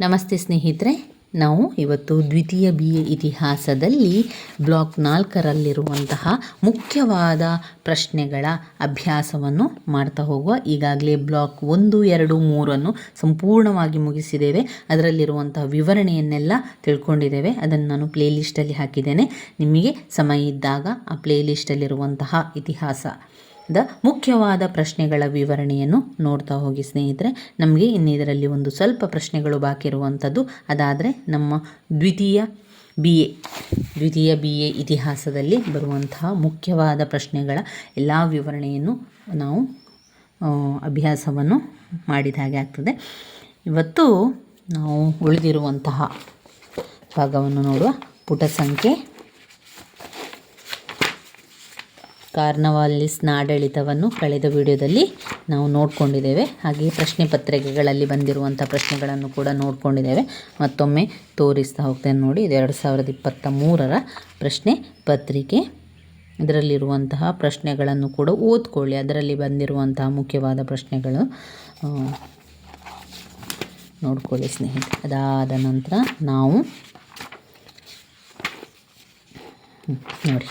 ನಮಸ್ತೆ ಸ್ನೇಹಿತರೆ, ನಾವು ಇವತ್ತು ದ್ವಿತೀಯ ಬಿ ಎ ಇತಿಹಾಸದಲ್ಲಿ ಬ್ಲಾಕ್ ನಾಲ್ಕರಲ್ಲಿರುವಂತಹ ಮುಖ್ಯವಾದ ಪ್ರಶ್ನೆಗಳ ಅಭ್ಯಾಸವನ್ನು ಮಾಡ್ತಾ ಹೋಗುವ ಈಗಾಗಲೇ ಬ್ಲಾಕ್ ಒಂದು, ಎರಡು, ಮೂರನ್ನು ಸಂಪೂರ್ಣವಾಗಿ ಮುಗಿಸಿದ್ದೇವೆ. ಅದರಲ್ಲಿರುವಂತಹ ವಿವರಣೆಯನ್ನೆಲ್ಲ ತಿಳ್ಕೊಂಡಿದ್ದೇವೆ. ಅದನ್ನು ನಾನು ಪ್ಲೇಲಿಸ್ಟಲ್ಲಿ ಹಾಕಿದ್ದೇನೆ. ನಿಮಗೆ ಸಮಯ ಇದ್ದಾಗ ಆ ಪ್ಲೇಲಿಸ್ಟಲ್ಲಿರುವಂತಹ ಇತಿಹಾಸ. ದ ಮುಖ್ಯವಾದ ಪ್ರಶ್ನೆಗಳ ವಿವರಣೆಯನ್ನು ನೋಡ್ತಾ ಹೋಗಿ ಸ್ನೇಹಿತರೆ. ನಮಗೆ ಇನ್ನಿದರಲ್ಲಿ ಒಂದು ಸ್ವಲ್ಪ ಪ್ರಶ್ನೆಗಳು ಬಾಕಿ ಇರುವಂಥದ್ದು. ಅದಾದರೆ ನಮ್ಮ ದ್ವಿತೀಯ ಬಿ ಎ, ದ್ವಿತೀಯ ಬಿ ಎ ಇತಿಹಾಸದಲ್ಲಿ ಬರುವಂತಹ ಮುಖ್ಯವಾದ ಪ್ರಶ್ನೆಗಳ ಎಲ್ಲ ವಿವರಣೆಯನ್ನು ನಾವು ಅಭ್ಯಾಸವನ್ನು ಮಾಡಿದ ಹಾಗೆ ಆಗ್ತದೆ. ಇವತ್ತು ನಾವು ಉಳಿದಿರುವಂತಹ ಭಾಗವನ್ನು ನೋಡುವ ಪುಟ ಸಂಖ್ಯೆ ಕಾರ್ನವಾಲಿಸ್ನ ಆಡಳಿತವನ್ನು ಕಳೆದ ವಿಡಿಯೋದಲ್ಲಿ ನಾವು ನೋಡ್ಕೊಂಡಿದ್ದೇವೆ. ಹಾಗೆ ಪ್ರಶ್ನೆ ಪತ್ರಿಕೆಗಳಲ್ಲಿ ಬಂದಿರುವಂಥ ಪ್ರಶ್ನೆಗಳನ್ನು ಕೂಡ ನೋಡ್ಕೊಂಡಿದ್ದೇವೆ. ಮತ್ತೊಮ್ಮೆ ತೋರಿಸ್ತಾ ಹೋಗ್ತೇನೆ ನೋಡಿ, ಇದು ಎರಡು ಸಾವಿರದ ಇಪ್ಪತ್ತ ಮೂರರ ಪ್ರಶ್ನೆ ಪತ್ರಿಕೆ. ಇದರಲ್ಲಿರುವಂತಹ ಪ್ರಶ್ನೆಗಳನ್ನು ಕೂಡ ಓದ್ಕೊಳ್ಳಿ. ಅದರಲ್ಲಿ ಬಂದಿರುವಂತಹ ಮುಖ್ಯವಾದ ಪ್ರಶ್ನೆಗಳು ನೋಡ್ಕೊಳ್ಳಿ ಸ್ನೇಹಿತರೆ. ಅದಾದ ನಂತರ ನಾವು ನೋಡಿ.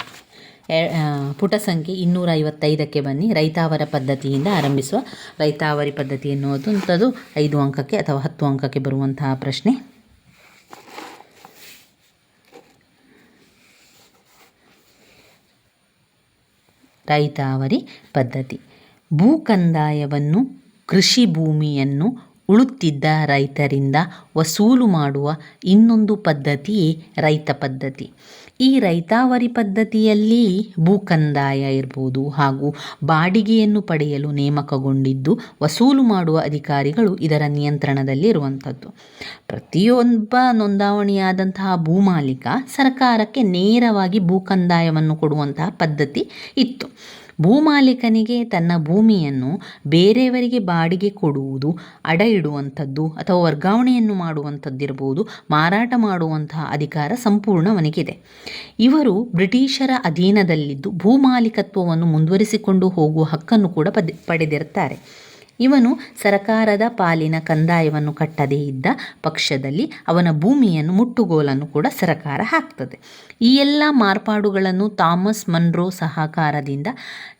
ಪುಟ ಸಂಖ್ಯೆ ಇನ್ನೂರ ಐವತ್ತೈದಕ್ಕೆ ಬನ್ನಿ. ರೈತಾವರ ಪದ್ಧತಿಯಿಂದ ಆರಂಭಿಸುವ ರೈತಾವರಿ ಪದ್ಧತಿ ಎನ್ನುವುದಂಥದ್ದು ಐದು ಅಂಕಕ್ಕೆ ಅಥವಾ ಹತ್ತು ಅಂಕಕ್ಕೆ ಬರುವಂತಹ ಪ್ರಶ್ನೆ. ರೈತಾವರಿ ಪದ್ಧತಿ. ಭೂಕಂದಾಯವನ್ನು ಕೃಷಿ ಭೂಮಿಯನ್ನು ಉಳುತ್ತಿದ್ದ ರೈತರಿಂದ ವಸೂಲು ಮಾಡುವ ಇನ್ನೊಂದು ಪದ್ಧತಿಯೇ ರೈತ ಪದ್ಧತಿ. ಈ ರೈತಾವರಿ ಪದ್ಧತಿಯಲ್ಲಿ ಭೂಕಂದಾಯ ಇರ್ಬೋದು ಹಾಗೂ ಬಾಡಿಗೆಯನ್ನು ಪಡೆಯಲು ನೇಮಕಗೊಂಡಿದ್ದು ವಸೂಲು ಮಾಡುವ ಅಧಿಕಾರಿಗಳು ಇದರ ನಿಯಂತ್ರಣದಲ್ಲಿರುವಂಥದ್ದು ಪ್ರತಿಯೊಬ್ಬ ನೋಂದಾವಣಿಯಾದಂತಹ ಭೂಮಾಲೀಕ ಸರ್ಕಾರಕ್ಕೆ ನೇರವಾಗಿ ಭೂಕಂದಾಯವನ್ನು ಕೊಡುವಂತಹ ಪದ್ಧತಿ ಇತ್ತು. ಭೂಮಾಲೀಕನಿಗೆ ತನ್ನ ಭೂಮಿಯನ್ನು ಬೇರೆಯವರಿಗೆ ಬಾಡಿಗೆ ಕೊಡುವುದು, ಅಡ ಇಡುವಂಥದ್ದು ಅಥವಾ ವರ್ಗಾವಣೆಯನ್ನು ಮಾಡುವಂಥದ್ದಿರಬಹುದು ಮಾರಾಟ ಮಾಡುವಂತಹ ಅಧಿಕಾರ ಸಂಪೂರ್ಣವನಿಗಿದೆ ಇವರು ಬ್ರಿಟಿಷರ ಅಧೀನದಲ್ಲಿದ್ದು ಭೂಮಾಲೀಕತ್ವವನ್ನು ಮುಂದುವರಿಸಿಕೊಂಡು ಹೋಗುವ ಹಕ್ಕನ್ನು ಕೂಡ ಪದೆ ಪಡೆದಿರುತ್ತಾರೆ ಇವನು ಸರಕಾರದ ಪಾಲಿನ ಕಂದಾಯವನ್ನು ಕಟ್ಟದೇ ಇದ್ದ ಪಕ್ಷದಲ್ಲಿ ಅವನ ಭೂಮಿಯನ್ನು ಮುಟ್ಟುಗೋಲನ್ನು ಕೂಡ ಸರಕಾರ ಹಾಕ್ತದೆ. ಈ ಎಲ್ಲ ಮಾರ್ಪಾಡುಗಳನ್ನು ಥಾಮಸ್ ಮನ್ರೋ ಸಹಕಾರದಿಂದ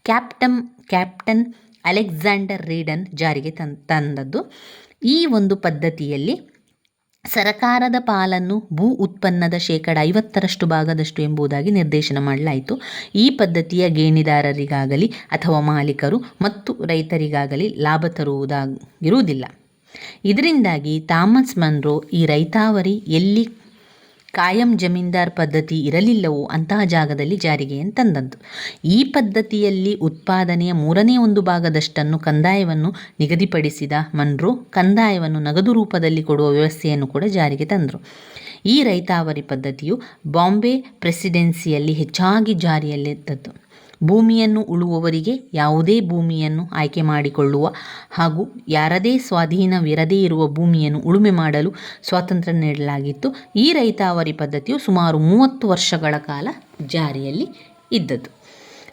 ಕ್ಯಾಪ್ಟನ್ ಕ್ಯಾಪ್ಟನ್ ಅಲೆಕ್ಸಾಂಡರ್ ರೀಡನ್ ಜಾರಿಗೆ ತಂದದ್ದು. ಈ ಒಂದು ಪದ್ಧತಿಯಲ್ಲಿ ಸರಕಾರದ ಪಾಲನ್ನು ಭೂ ಉತ್ಪನ್ನದ ಶೇಕಡ ಐವತ್ತರಷ್ಟು ಭಾಗದಷ್ಟು ಎಂಬುದಾಗಿ ನಿರ್ದೇಶನ ಮಾಡಲಾಯಿತು. ಈ ಪದ್ಧತಿಯ ಗೇಣಿದಾರರಿಗಾಗಲಿ ಅಥವಾ ಮಾಲೀಕರು ಮತ್ತು ರೈತರಿಗಾಗಲಿ ಲಾಭ ತರುವುದಾಗಿರುವುದಿಲ್ಲ. ಇದರಿಂದಾಗಿ ಥಾಮಸ್ ಮನ್ರೋ ಈ ರೈತಾವರಿ ಎಲ್ಲಿ ಕಾಯಂ ಜಮೀನ್ದಾರ್ ಪದ್ಧತಿ ಇರಲಿಲ್ಲವೋ ಅಂತಹ ಜಾಗದಲ್ಲಿ ಜಾರಿಗೆ ತಂದದ್ದು ಈ ಪದ್ಧತಿಯಲ್ಲಿ ಉತ್ಪಾದನೆಯ ಮೂರನೇ ಒಂದು ಭಾಗದಷ್ಟನ್ನು ಕಂದಾಯವನ್ನು ನಿಗದಿಪಡಿಸಿದ ಮನ್ರು ಕಂದಾಯವನ್ನು ನಗದು ರೂಪದಲ್ಲಿ ಕೊಡುವ ವ್ಯವಸ್ಥೆಯನ್ನು ಕೂಡ ಜಾರಿಗೆ ತಂದರು. ಈ ರೈತಾವರಿ ಪದ್ಧತಿಯು ಬಾಂಬೆ ಪ್ರೆಸಿಡೆನ್ಸಿಯಲ್ಲಿ ಹೆಚ್ಚಾಗಿ ಜಾರಿಯಲ್ಲಿದ್ದದ್ದು. ಭೂಮಿಯನ್ನು ಉಳುವವರಿಗೆ ಯಾವುದೇ ಭೂಮಿಯನ್ನು ಆಯ್ಕೆ ಮಾಡಿಕೊಳ್ಳುವ ಹಾಗೂ ಯಾರದೇ ಸ್ವಾಧೀನವಿರದೇ ಇರುವ ಭೂಮಿಯನ್ನು ಉಳುಮೆ ಮಾಡಲು ಸ್ವಾತಂತ್ರ್ಯ ನೀಡಲಾಗಿತ್ತು. ಈ ರೈತಾವರಿ ಪದ್ಧತಿಯು ಸುಮಾರು ಮೂವತ್ತು ವರ್ಷಗಳ ಕಾಲ ಜಾರಿಯಲ್ಲಿ ಇದ್ದದ್ದು.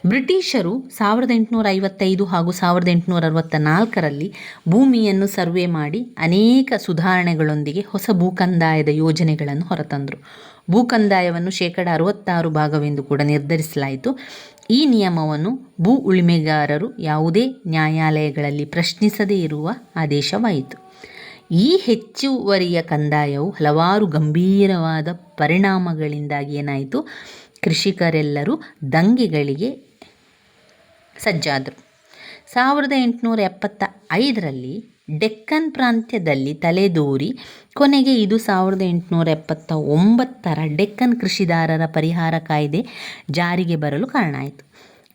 ಬ್ರಿಟಿಷರು ಸಾವಿರದ ಎಂಟುನೂರ ಐವತ್ತೈದು ಹಾಗೂ ಸಾವಿರದ ಎಂಟುನೂರ ಅರವತ್ತ ನಾಲ್ಕರಲ್ಲಿ ಭೂಮಿಯನ್ನು ಸರ್ವೆ ಮಾಡಿ ಅನೇಕ ಸುಧಾರಣೆಗಳೊಂದಿಗೆ ಹೊಸ ಭೂಕಂದಾಯದ ಯೋಜನೆಗಳನ್ನು ಹೊರತಂದರು. ಭೂಕಂದಾಯವನ್ನು ಶೇಕಡ ಅರವತ್ತಾರು ಭಾಗವೆಂದು ಕೂಡ ನಿರ್ಧರಿಸಲಾಯಿತು. ಈ ನಿಯಮವನ್ನು ಭೂ ಉಳಿಮೆಗಾರರು ಯಾವುದೇ ನ್ಯಾಯಾಲಯಗಳಲ್ಲಿ ಪ್ರಶ್ನಿಸದೇ ಇರುವ ಆದೇಶವಾಯಿತು. ಈ ಹೆಚ್ಚುವರಿಯ ಕಂದಾಯವು ಹಲವಾರು ಗಂಭೀರವಾದ ಪರಿಣಾಮಗಳಿಂದಾಗಿ ಏನಾಯಿತು? ಕೃಷಿಕರೆಲ್ಲರೂ ದಂಗೆಗಳಿಗೆ ಸಜ್ಜಾದರು. ಸಾವಿರದ ಎಂಟುನೂರ ಎಪ್ಪತ್ತ ಐದರಲ್ಲಿ ಡೆಕ್ಕನ್ ಪ್ರಾಂತ್ಯದಲ್ಲಿ ತಲೆದೋರಿ. ಕೊನೆಗೆ ಇದು ಸಾವಿರದ ಎಂಟುನೂರ ಎಪ್ಪತ್ತ ಒಂಬತ್ತರ ಡೆಕ್ಕನ್ ಕೃಷಿದಾರರ ಪರಿಹಾರ ಕಾಯ್ದೆ ಜಾರಿಗೆ ಬರಲು ಕಾರಣ ಆಯಿತು.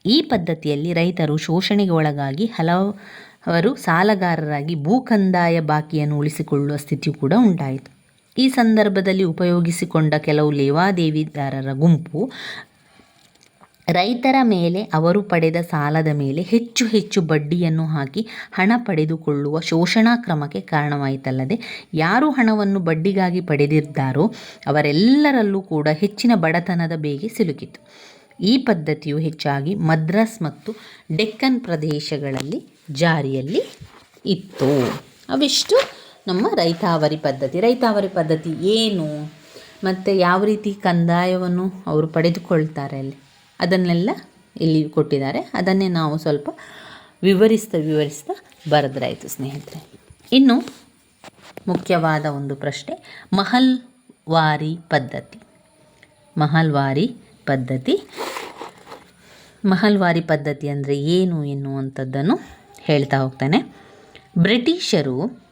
ಈ ಪದ್ಧತಿಯಲ್ಲಿ ರೈತರು ಶೋಷಣೆಗೆ ಒಳಗಾಗಿ ಹಲವರು ಸಾಲಗಾರರಾಗಿ ಭೂಕಂದಾಯ ಬಾಕಿಯನ್ನು ಉಳಿಸಿಕೊಳ್ಳುವ ಸ್ಥಿತಿ ಕೂಡ ಉಂಟಾಯಿತು. ಈ ಸಂದರ್ಭದಲ್ಲಿ ಉಪಯೋಗಿಸಿಕೊಂಡ ಕೆಲವು ಲೇವಾದೇವಿದಾರರ ಗುಂಪು ರೈತರ ಮೇಲೆ, ಅವರು ಪಡೆದ ಸಾಲದ ಮೇಲೆ ಹೆಚ್ಚು ಹೆಚ್ಚು ಬಡ್ಡಿಯನ್ನು ಹಾಕಿ ಹಣ ಪಡೆದುಕೊಳ್ಳುವ ಶೋಷಣಾ ಕ್ರಮಕ್ಕೆ ಕಾರಣವಾಯಿತಲ್ಲದೆ, ಯಾರು ಹಣವನ್ನು ಬಡ್ಡಿಗಾಗಿ ಪಡೆದಿದ್ದಾರೋ ಅವರೆಲ್ಲರಲ್ಲೂ ಕೂಡ ಹೆಚ್ಚಿನ ಬಡತನದ ಬೇಗೆ ಸಿಲುಕಿತು. ಈ ಪದ್ಧತಿಯು ಹೆಚ್ಚಾಗಿ ಮದ್ರಾಸ್ ಮತ್ತು ಡೆಕ್ಕನ್ ಪ್ರದೇಶಗಳಲ್ಲಿ ಜಾರಿಯಲ್ಲಿ ಇತ್ತು. ಅವಿಷ್ಟು ನಮ್ಮ ರೈತಾವರಿ ಪದ್ಧತಿ. ರೈತಾವರಿ ಪದ್ಧತಿ ಏನು? ಮತ್ತು ಯಾವ ರೀತಿ ಕಂದಾಯವನ್ನು ಅವರು ಪಡೆದುಕೊಳ್ತಾರೆ ಅಲ್ಲಿ? ಅದನ್ನೆಲ್ಲ ಇಲ್ಲಿ ಕೊಟ್ಟಿದ್ದಾರೆ. ಅದನ್ನೇ ನಾವು ಸ್ವಲ್ಪ ವಿವರಿಸ್ತಾ ವಿವರಿಸ್ತಾ ಬರೆದ್ರಾಯಿತು ಸ್ನೇಹಿತರೆ. ಇನ್ನು ಮುಖ್ಯವಾದ ಒಂದು ಪ್ರಶ್ನೆ, ಮಹಲ್ವಾರಿ ಪದ್ಧತಿ. ಮಹಲ್ವಾರಿ ಪದ್ಧತಿ. ಮಹಲ್ವಾರಿ ಪದ್ಧತಿ ಅಂದರೆ ಏನು ಎನ್ನುವಂಥದ್ದನ್ನು ಹೇಳ್ತಾ ಹೋಗ್ತಾನೆ. ಬ್ರಿಟಿಷರು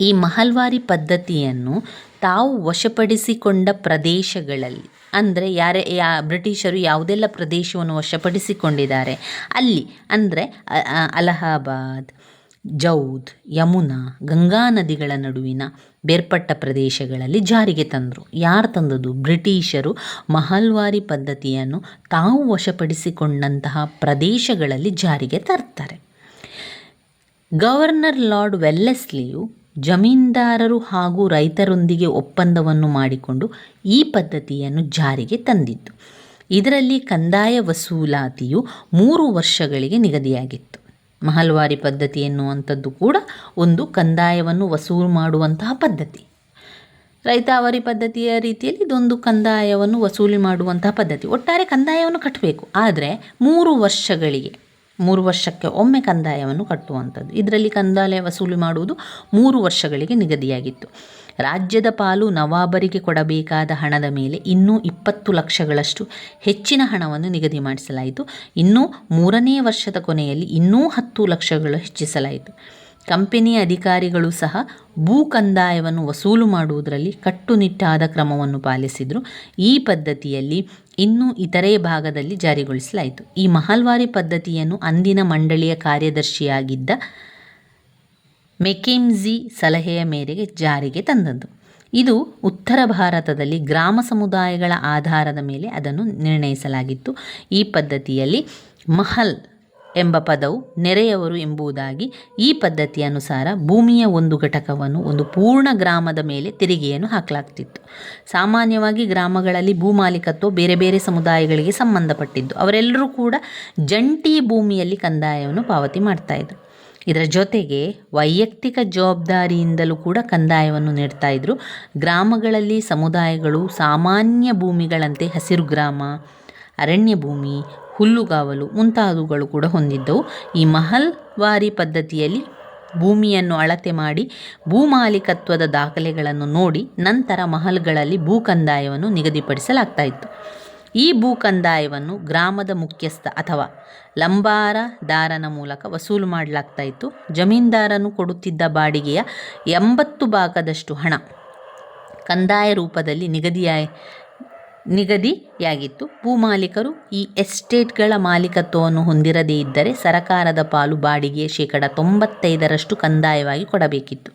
ಈ ಮಹಲ್ವಾರಿ ಪದ್ಧತಿಯನ್ನು ತಾವು ವಶಪಡಿಸಿಕೊಂಡ ಪ್ರದೇಶಗಳಲ್ಲಿ ಅಂದರೆ ಯಾರೇ, ಯಾ, ಬ್ರಿಟಿಷರು ಯಾವುದೆಲ್ಲ ಪ್ರದೇಶವನ್ನು ವಶಪಡಿಸಿಕೊಂಡಿದ್ದಾರೆ? ಅಲ್ಲಿ ಅಂದರೆ ಅಲಹಾಬಾದ್, ಜೌದ್, ಯಮುನಾ, ಗಂಗಾ ನದಿಗಳ ನಡುವಿನ ಬೇರ್ಪಟ್ಟ ಪ್ರದೇಶಗಳಲ್ಲಿ ಜಾರಿಗೆ ತಂದರು. ಯಾರು ತಂದದು ಬ್ರಿಟಿಷರು ಮಹಲ್ವಾರಿ ಪದ್ಧತಿಯನ್ನು ತಾವು ವಶಪಡಿಸಿಕೊಂಡಂತಹ ಪ್ರದೇಶಗಳಲ್ಲಿ ಜಾರಿಗೆ ತರ್ತಾರೆ. ಗವರ್ನರ್ ಲಾರ್ಡ್ ವೆಲ್ಲೆಸ್ಲಿಯು ಜಮೀನ್ದಾರರು ಹಾಗೂ ರೈತರೊಂದಿಗೆ ಒಪ್ಪಂದವನ್ನು ಮಾಡಿಕೊಂಡು ಈ ಪದ್ಧತಿಯನ್ನು ಜಾರಿಗೆ ತಂದಿದ್ದು ಇದರಲ್ಲಿ ಕಂದಾಯ ವಸೂಲಾತಿಯು ಮೂರು ವರ್ಷಗಳಿಗೆ ನಿಗದಿಯಾಗಿತ್ತು. ಮಹಲ್ವಾರಿ ಪದ್ಧತಿ ಎನ್ನುವಂಥದ್ದು ಕೂಡ ಒಂದು ಕಂದಾಯವನ್ನು ವಸೂಲು ಮಾಡುವಂತಹ ಪದ್ಧತಿ. ರೈತಾವರಿ ಪದ್ಧತಿಯ ರೀತಿಯಲ್ಲಿ ಇದೊಂದು ಕಂದಾಯವನ್ನು ವಸೂಲಿ ಮಾಡುವಂತಹ ಪದ್ಧತಿ. ಒಟ್ಟಾರೆ ಕಂದಾಯವನ್ನು ಕಟ್ಟಬೇಕು. ಆದರೆ ಮೂರು ವರ್ಷಗಳಿಗೆ ಮೂರು ವರ್ಷಕ್ಕೆ ಒಮ್ಮೆ ಕಂದಾಯವನ್ನು ಕಟ್ಟುವಂಥದ್ದು. ಇದರಲ್ಲಿ ಕಂದಾಯ ವಸೂಲಿ ಮಾಡುವುದು ಮೂರು ವರ್ಷಗಳಿಗೆ ನಿಗದಿಯಾಗಿತ್ತು. ರಾಜ್ಯದ ಪಾಲು ನವಾಬರಿಗೆ ಕೊಡಬೇಕಾದ ಹಣದ ಮೇಲೆ ಇನ್ನೂ ಇಪ್ಪತ್ತು ಲಕ್ಷಗಳಷ್ಟು ಹೆಚ್ಚಿನ ಹಣವನ್ನು ನಿಗದಿ ಮಾಡಿಸಲಾಯಿತು. ಇನ್ನೂ ಮೂರನೇ ವರ್ಷದ ಕೊನೆಯಲ್ಲಿ ಇನ್ನೂ ಹತ್ತು ಲಕ್ಷಗಳು ಹೆಚ್ಚಿಸಲಾಯಿತು. ಕಂಪನಿಯ ಅಧಿಕಾರಿಗಳು ಸಹ ಭೂ ಕಂದಾಯವನ್ನು ವಸೂಲು ಮಾಡುವುದರಲ್ಲಿ ಕಟ್ಟುನಿಟ್ಟಾದ ಕ್ರಮವನ್ನು ಪಾಲಿಸಿದರು. ಈ ಪದ್ಧತಿಯಲ್ಲಿ ಇನ್ನೂ ಇತರೆ ಭಾಗದಲ್ಲಿ ಜಾರಿಗೊಳಿಸಲಾಯಿತು. ಈ ಮಹಲ್ವಾರಿ ಪದ್ಧತಿಯನ್ನು ಅಂದಿನ ಮಂಡಳಿಯ ಕಾರ್ಯದರ್ಶಿಯಾಗಿದ್ದ ಮೆಕೆಮ್ಜಿ ಸಲಹೆಯ ಮೇರೆಗೆ ಜಾರಿಗೆ ತಂದದ್ದು. ಇದು ಉತ್ತರ ಭಾರತದಲ್ಲಿ ಗ್ರಾಮ ಸಮುದಾಯಗಳ ಆಧಾರದ ಮೇಲೆ ಅದನ್ನು ನಿರ್ಣಯಿಸಲಾಗಿತ್ತು. ಈ ಪದ್ಧತಿಯಲ್ಲಿ ಮಹಲ್ ಎಂಬ ಪದವು ನೆರೆಯವರು ಎಂಬುದಾಗಿ ಈ ಪದ್ಧತಿಯ ಅನುಸಾರ ಭೂಮಿಯ ಒಂದು ಘಟಕವನ್ನು ಒಂದು ಪೂರ್ಣ ಗ್ರಾಮದ ಮೇಲೆ ತೆರಿಗೆಯನ್ನು ಹಾಕಲಾಗ್ತಿತ್ತು. ಸಾಮಾನ್ಯವಾಗಿ ಗ್ರಾಮಗಳಲ್ಲಿ ಭೂಮಾಲೀಕತ್ವ ಬೇರೆ ಬೇರೆ ಸಮುದಾಯಗಳಿಗೆ ಸಂಬಂಧಪಟ್ಟಿದ್ದು. ಅವರೆಲ್ಲರೂ ಕೂಡ ಜಂಟಿ ಭೂಮಿಯಲ್ಲಿ ಕಂದಾಯವನ್ನು ಪಾವತಿ ಮಾಡ್ತಾಯಿದ್ರು ಇದರ ಜೊತೆಗೆ ವೈಯಕ್ತಿಕ ಜವಾಬ್ದಾರಿಯಿಂದಲೂ ಕೂಡ ಕಂದಾಯವನ್ನು ನೀಡ್ತಾ ಇದ್ರು. ಗ್ರಾಮಗಳಲ್ಲಿ ಸಮುದಾಯಗಳು ಸಾಮಾನ್ಯ ಭೂಮಿಗಳಂತೆ ಹಸಿರು ಗ್ರಾಮ, ಅರಣ್ಯ ಭೂಮಿ ಹುಲ್ಲುಗಾವಲು ಮುಂತಾದವುಗಳು ಕೂಡ ಹೊಂದಿದ್ದವು. ಈ ಮಹಲ್ವಾರಿ ಪದ್ಧತಿಯಲ್ಲಿ ಭೂಮಿಯನ್ನು ಅಳತೆ ಮಾಡಿ ಭೂಮಾಲೀಕತ್ವದ ದಾಖಲೆಗಳನ್ನು ನೋಡಿ ನಂತರ ಮಹಲ್ಗಳಲ್ಲಿ ಭೂ ಕಂದಾಯವನ್ನು ನಿಗದಿಪಡಿಸಲಾಗ್ತಾ ಇತ್ತು ಈ ಭೂ ಕಂದಾಯವನ್ನು ಗ್ರಾಮದ ಮುಖ್ಯಸ್ಥ ಅಥವಾ ಲಂಬಾರದಾರನ ಮೂಲಕ ವಸೂಲು ಮಾಡಲಾಗ್ತಾ ಇತ್ತು ಜಮೀನ್ದಾರನು ಕೊಡುತ್ತಿದ್ದ ಬಾಡಿಗೆಯ ಎಂಬತ್ತು ಭಾಗದಷ್ಟು ಹಣ ಕಂದಾಯ ರೂಪದಲ್ಲಿ ನಿಗದಿಯ ನಿಗದಿಯಾಗಿತ್ತು. ಭೂಮಾಲೀಕರು ಈ ಎಸ್ಟೇಟ್ಗಳ ಮಾಲೀಕತ್ವವನ್ನು ಹೊಂದಿರದೇ ಇದ್ದರೆ ಸರಕಾರದ ಪಾಲು ಬಾಡಿಗೆಯ ಶೇಕಡ ತೊಂಬತ್ತೈದರಷ್ಟು ಕಂದಾಯವಾಗಿ ಕೊಡಬೇಕಿತ್ತು.